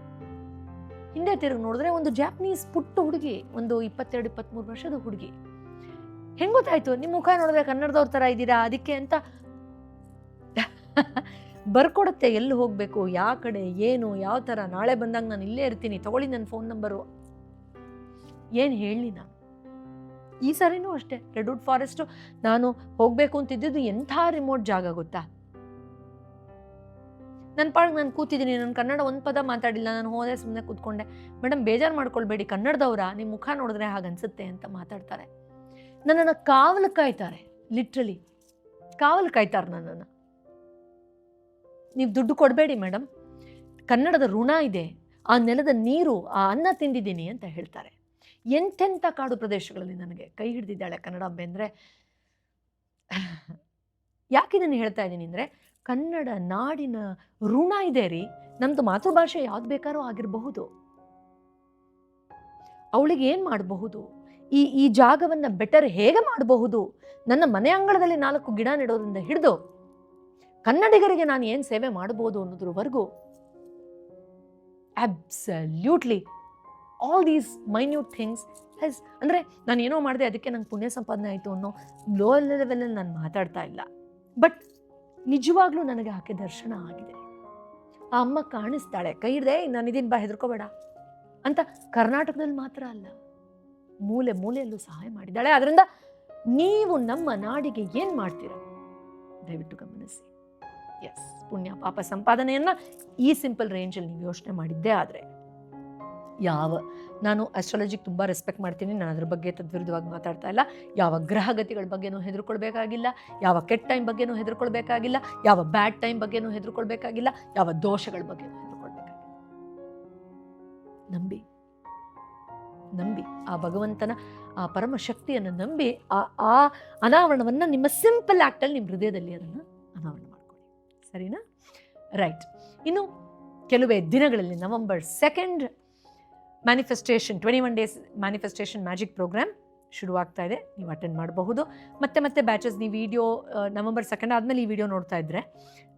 ಹಿಂದೆ ತಿರುಗಿ ನೋಡಿದ್ರೆ ಒಂದು ಜಾಪನೀಸ್ ಪುಟ್ಟ ಹುಡುಗಿ, ಒಂದು ಇಪ್ಪತ್ತೆರಡು ಇಪ್ಪತ್ತ್ಮೂರು ವರ್ಷದ ಹುಡುಗಿ. ಹೆಂಗ್ ಗೊತ್ತಾಯ್ತು? ನಿಮ್ಮ ಮುಖ ನೋಡಿದ್ರೆ ಕನ್ನಡದವ್ರ ಥರ ಇದ್ದೀರಾ? ಅದಕ್ಕೆ ಅಂತ ಬರ್ಕೊಡುತ್ತೆ, ಎಲ್ಲಿ ಹೋಗಬೇಕು ಯಾವ ಕಡೆ, ಏನು, ಯಾವ ಥರ ನಾಳೆ ಬಂದಾಗ ನಾನು ಇಲ್ಲೇ ಇರ್ತೀನಿ, ತಗೊಳ್ಳಿ ನನ್ನ ಫೋನ್ ನಂಬರು ಏನು ಹೇಳಿ ನಾನು? ಈ ಸರಿನೂ ಅಷ್ಟೇ. ರೆಡ್ವುಡ್ ಫಾರೆಸ್ಟು ನಾನು ಹೋಗಬೇಕು ಅಂತಿದ್ದಿದ್ದು ಎಂಥ ರಿಮೋಟ್ ಜಾಗ ಗೊತ್ತಾ? ನನ್ನ ಪಾಡಿಗೆ ನಾನು ಕೂತಿದ್ದೀನಿ ನಾನು ಕನ್ನಡ ಒಂದು ಪದ ಮಾತಾಡಿಲ್ಲ, ನಾನು ಹೋದೆ ಸುಮ್ಮನೆ ಕೂತ್ಕೊಂಡೆ. ಮೇಡಮ್ ಬೇಜಾರು ಮಾಡ್ಕೊಳ್ಬೇಡಿ, ಕನ್ನಡದವರ ನಿಮ್ಮ ಮುಖ ನೋಡಿದ್ರೆ ಹಾಗನ್ಸುತ್ತೆ ಅಂತ ಮಾತಾಡ್ತಾರೆ. ನನ್ನನ್ನು ಕಾವಲು ಕಾಯ್ತಾರೆ, ಲಿಟ್ರಲಿ. ಕಾವಲು ಕಾಯ್ತಾರೆ ನನ್ನನ್ನು. ನೀವು ದುಡ್ಡು ಕೊಡಬೇಡಿ ಮೇಡಮ್ ಕನ್ನಡದ ಋಣ ಇದೆ, ಆ ನೆಲದ ನೀರು, ಆ ಅನ್ನ ತಿಂದಿದ್ದೀನಿ ಅಂತ ಹೇಳ್ತಾರೆ. ಎಂಥೆಂಥ ಕಾಡು ಪ್ರದೇಶಗಳಲ್ಲಿ ನನಗೆ ಕೈ ಹಿಡಿದಿದ್ದಾಳೆ ಕನ್ನಡ ಅಂದರೆ? ಯಾಕೆ ನಾನು ಹೇಳ್ತಾ ಇದ್ದೀನಿ ಅಂದರೆ ಕನ್ನಡ ನಾಡಿನ ಋಣ ಇದೆ ರೀ. ನಮ್ಮದು ಮಾತೃಭಾಷೆ ಯಾವ್ದು ಬೇಕಾದ್ರೂ ಆಗಿರಬಹುದು. ಅವಳಿಗೆ ಏನು ಮಾಡಬಹುದು? ಈ ಈ ಜಾಗವನ್ನು ಬೆಟರ್ ಹೇಗೆ ಮಾಡಬಹುದು? ನನ್ನ ಮನೆ ಅಂಗಳದಲ್ಲಿ ನಾಲ್ಕು ಗಿಡ ನೆಡೋದ್ರಿಂದ ಹಿಡಿದು ಕನ್ನಡಿಗರಿಗೆ ನಾನು ಏನು ಸೇವೆ ಮಾಡಬಹುದು ಅನ್ನೋದ್ರವರೆಗೂ absolutely all these minute things ಹೆಸ್ ಅಂದರೆ ನಾನು ಏನೋ ಮಾಡಿದೆ ಅದಕ್ಕೆ ನಂಗೆ ಪುಣ್ಯ ಸಂಪಾದನೆ ಆಯಿತು ಅನ್ನೋ ಲೋ ಲೆವೆಲಲ್ಲಿ ನಾನು ಮಾತಾಡ್ತಾ ಇಲ್ಲ. ಬಟ್ ನಿಜವಾಗ್ಲೂ ನನಗೆ ಆಕೆ ದರ್ಶನ ಆಗಿದೆ. ಆ ಅಮ್ಮ ಕಾಣಿಸ್ತಾಳೆ. ಕೈ ನಾನು ನಾನಿದ್ದೀನಿ ಬಾ, ಹೆದರ್ಕೋಬೇಡ. ಅಂತ ಕರ್ನಾಟಕದಲ್ಲಿ ಮಾತ್ರ ಅಲ್ಲ, ಮೂಲೆ ಮೂಲೆಯಲ್ಲೂ ಸಹಾಯ ಮಾಡಿದ್ದಾಳೆ. ಅದರಿಂದ ನೀವು ನಮ್ಮ ನಾಡಿಗೆ ಏನು ಮಾಡ್ತೀರ? ದಯವಿಟ್ಟು ಗಮನಿಸಿ. ಎಸ್ ಪುಣ್ಯ ಪಾಪ ಸಂಪಾದನೆಯನ್ನು ಈ ಸಿಂಪಲ್ ರೇಂಜಲ್ಲಿ ನೀವು ಯೋಚನೆ ಮಾಡಿದ್ದೇ ಆದರೆ. ಯಾವ, ನಾನು ಅಸ್ಟ್ರಾಲಜಿಗೆ ತುಂಬ ರೆಸ್ಪೆಕ್ಟ್ ಮಾಡ್ತೀನಿ. ನಾನು ಅದ್ರ ಬಗ್ಗೆ ತದ್ವಿರುದ್ಧವಾಗಿ ಮಾತಾಡ್ತಾ ಇಲ್ಲ. ಯಾವ ಗ್ರಹಗತಿಗಳ ಬಗ್ಗೆನೂ ಹೆದರ್ಕೊಳ್ಬೇಕಾಗಿಲ್ಲ. ಯಾವ ಕೆಟ್ಟ ಟೈಮ್ ಬಗ್ಗೆನೂ ಹೆದರ್ಕೊಳ್ಬೇಕಾಗಿಲ್ಲ. ಯಾವ ಬ್ಯಾಡ್ ಟೈಮ್ ಬಗ್ಗೆನೂ ಹೆದರ್ಕೊಳ್ಬೇಕಾಗಿಲ್ಲ. ಯಾವ ದೋಷಗಳ ಬಗ್ಗೆನೂ ಹೆದರ್ಕೊಳ್ಬೇಕಾಗಿಲ್ಲ. ನಂಬಿ. ನಂಬಿ. ಆ ಭಗವಂತನ, ಆ ಪರಮಶಕ್ತಿಯನ್ನು ನಂಬಿ, ಆ ಆ ಅನಾವರಣವನ್ನು ನಿಮ್ಮ ಸಿಂಪಲ್ ಆ್ಯಕ್ಟಲ್ಲಿ ನಿಮ್ಮ ಹೃದಯದಲ್ಲಿ ಅದನ್ನು ಅನಾವರಣ ಮಾಡ್ಕೊಳ್ಳಿ. ಸರಿನಾ? ರೈಟ್ ಇನ್ನು ಕೆಲವೇ ದಿನಗಳಲ್ಲಿ November second manifestation twenty one days manifestation magic programme ಶುರುವಾಗ್ತಾ ಇದೆ. ನೀವು ಅಟೆಂಡ್ ಮಾಡಬಹುದು. ಮತ್ತೆ ಮತ್ತೆ ಬ್ಯಾಚಸ್ ನೀವು ವಿಡಿಯೋ ನವೆಂಬರ್ ಸೆಕೆಂಡ್ ಆದಮೇಲೆ ಈ ವಿಡಿಯೋ ನೋಡ್ತಾ ಇದ್ದರೆ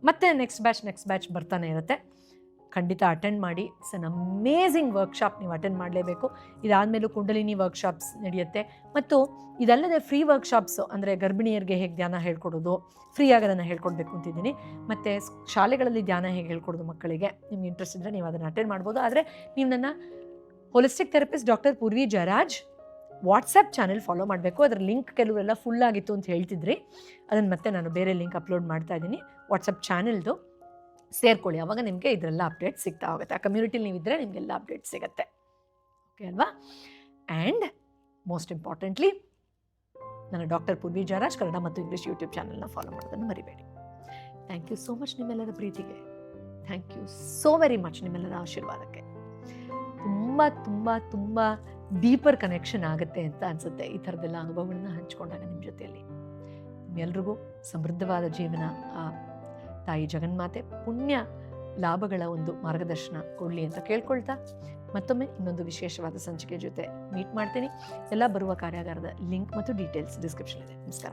ಮತ್ತೆ ನೆಕ್ಸ್ಟ್ ಬ್ಯಾಚ್ ನೆಕ್ಸ್ಟ್ ಬ್ಯಾಚ್ ಬರ್ತಾನೆ ಇರುತ್ತೆ. ಖಂಡಿತ ಅಟೆಂಡ್ ಮಾಡಿ. ಇಟ್ಸ್ ಅನ್ ಅಮೇಝಿಂಗ್ ವರ್ಕ್ಶಾಪ್ ನೀವು ಅಟೆಂಡ್ ಮಾಡಲೇಬೇಕು. ಇದಾದಮೇಲೂ ಕುಂಡಲಿನಿ ವರ್ಕ್ಶಾಪ್ಸ್ ನಡೆಯುತ್ತೆ. ಮತ್ತು ಇದಲ್ಲದೆ ಫ್ರೀ ವರ್ಕ್ಶಾಪ್ಸು ಅಂದರೆ ಗರ್ಭಿಣಿಯರಿಗೆ ಹೇಗೆ ಧ್ಯಾನ ಹೇಳ್ಕೊಡೋದು ಫ್ರೀಯಾಗಿ ಅದನ್ನು ಹೇಳ್ಕೊಡ್ಬೇಕು ಅಂತಿದ್ದೀನಿ. ಮತ್ತು ಶಾಲೆಗಳಲ್ಲಿ ಧ್ಯಾನ ಹೇಗೆ ಹೇಳ್ಕೊಡೋದು ಮಕ್ಕಳಿಗೆ, ನಿಮ್ಗೆ ಇಂಟ್ರೆಸ್ಟ್ ಇದ್ದರೆ ನೀವು ಅದನ್ನು ಅಟೆಂಡ್ ಮಾಡ್ಬೋದು. ಆದರೆ ನೀವು ನನ್ನ holistic therapist doctor Poorvi Jaraj WhatsApp channel follow ಮಾಡಬೇಕು. ಅದರ ಲಿಂಕ್ ಕೆಲವರೆಲ್ಲ ಫುಲ್ ಆಗಿತ್ತು ಅಂತ ಹೇಳ್ತಿದ್ರಿ. ಅದನ್ನು ಮತ್ತೆ ನಾನು ಬೇರೆ ಲಿಂಕ್ ಅಪ್ಲೋಡ್ ಮಾಡ್ತಾ ಇದ್ದೀನಿ. ವಾಟ್ಸಪ್ ಚಾನೆಲ್ದು ಸೇರ್ಕೊಳ್ಳಿ. ಅವಾಗ ನಿಮಗೆ ಇದರೆಲ್ಲ ಅಪ್ಡೇಟ್ ಸಿಗ್ತಾ ಹೋಗುತ್ತೆ. ಆ ಕಮ್ಯುನಿಟಿಲಿ ನೀವಿದ್ದರೆ ನಿಮಗೆಲ್ಲ ಅಪ್ಡೇಟ್ ಸಿಗುತ್ತೆ. ಓಕೆ ಅಲ್ವಾ? ಆ್ಯಂಡ್ ಮೋಸ್ಟ್ ಇಂಪಾರ್ಟೆಂಟ್ಲಿ ನನ್ನ ಡಾಕ್ಟರ್ ಪೂರ್ವಿ ಜರಾಜ್ ಕನ್ನಡ ಮತ್ತು ಇಂಗ್ಲೀಷ್ ಯೂಟ್ಯೂಬ್ ಚಾನಲ್ನ ಫಾಲೋ ಮಾಡೋದನ್ನು ಮರಿಬೇಡಿ. ಥ್ಯಾಂಕ್ ಯು ಸೋ ಮಚ್ ನಿಮ್ಮೆಲ್ಲರ ಪ್ರೀತಿಗೆ. Thank you so very much ನಿಮ್ಮೆಲ್ಲರ ಆಶೀರ್ವಾದಕ್ಕೆ. ತುಂಬ ತುಂಬ ತುಂಬ ಡೀಪರ್ ಕನೆಕ್ಷನ್ ಆಗುತ್ತೆ ಅಂತ ಅನಿಸುತ್ತೆ ಈ ಥರದ್ದೆಲ್ಲ ಅನುಭವಗಳನ್ನ ಹಂಚ್ಕೊಂಡಾಗ ನಿಮ್ಮ ಜೊತೆಯಲ್ಲಿ. ನಿಮ್ಮೆಲ್ರಿಗೂ ಸಮೃದ್ಧವಾದ ಜೀವನ, ಆ ತಾಯಿ ಜಗನ್ಮಾತೆ ಪುಣ್ಯ ಲಾಭಗಳ ಒಂದು ಮಾರ್ಗದರ್ಶನ ಕೊಡಲಿ ಅಂತ ಕೇಳ್ಕೊಳ್ತಾ ಮತ್ತೊಮ್ಮೆ ಇನ್ನೊಂದು ವಿಶೇಷವಾದ ಸಂಚಿಕೆ ಜೊತೆ ಮೀಟ್ ಮಾಡ್ತೀನಿ. ಎಲ್ಲ ಬರುವ ಕಾರ್ಯಾಗಾರದ ಲಿಂಕ್ ಮತ್ತು ಡೀಟೇಲ್ಸ್ ಡಿಸ್ಕ್ರಿಪ್ಷನ್ ಇದೆ. ನಮಸ್ಕಾರ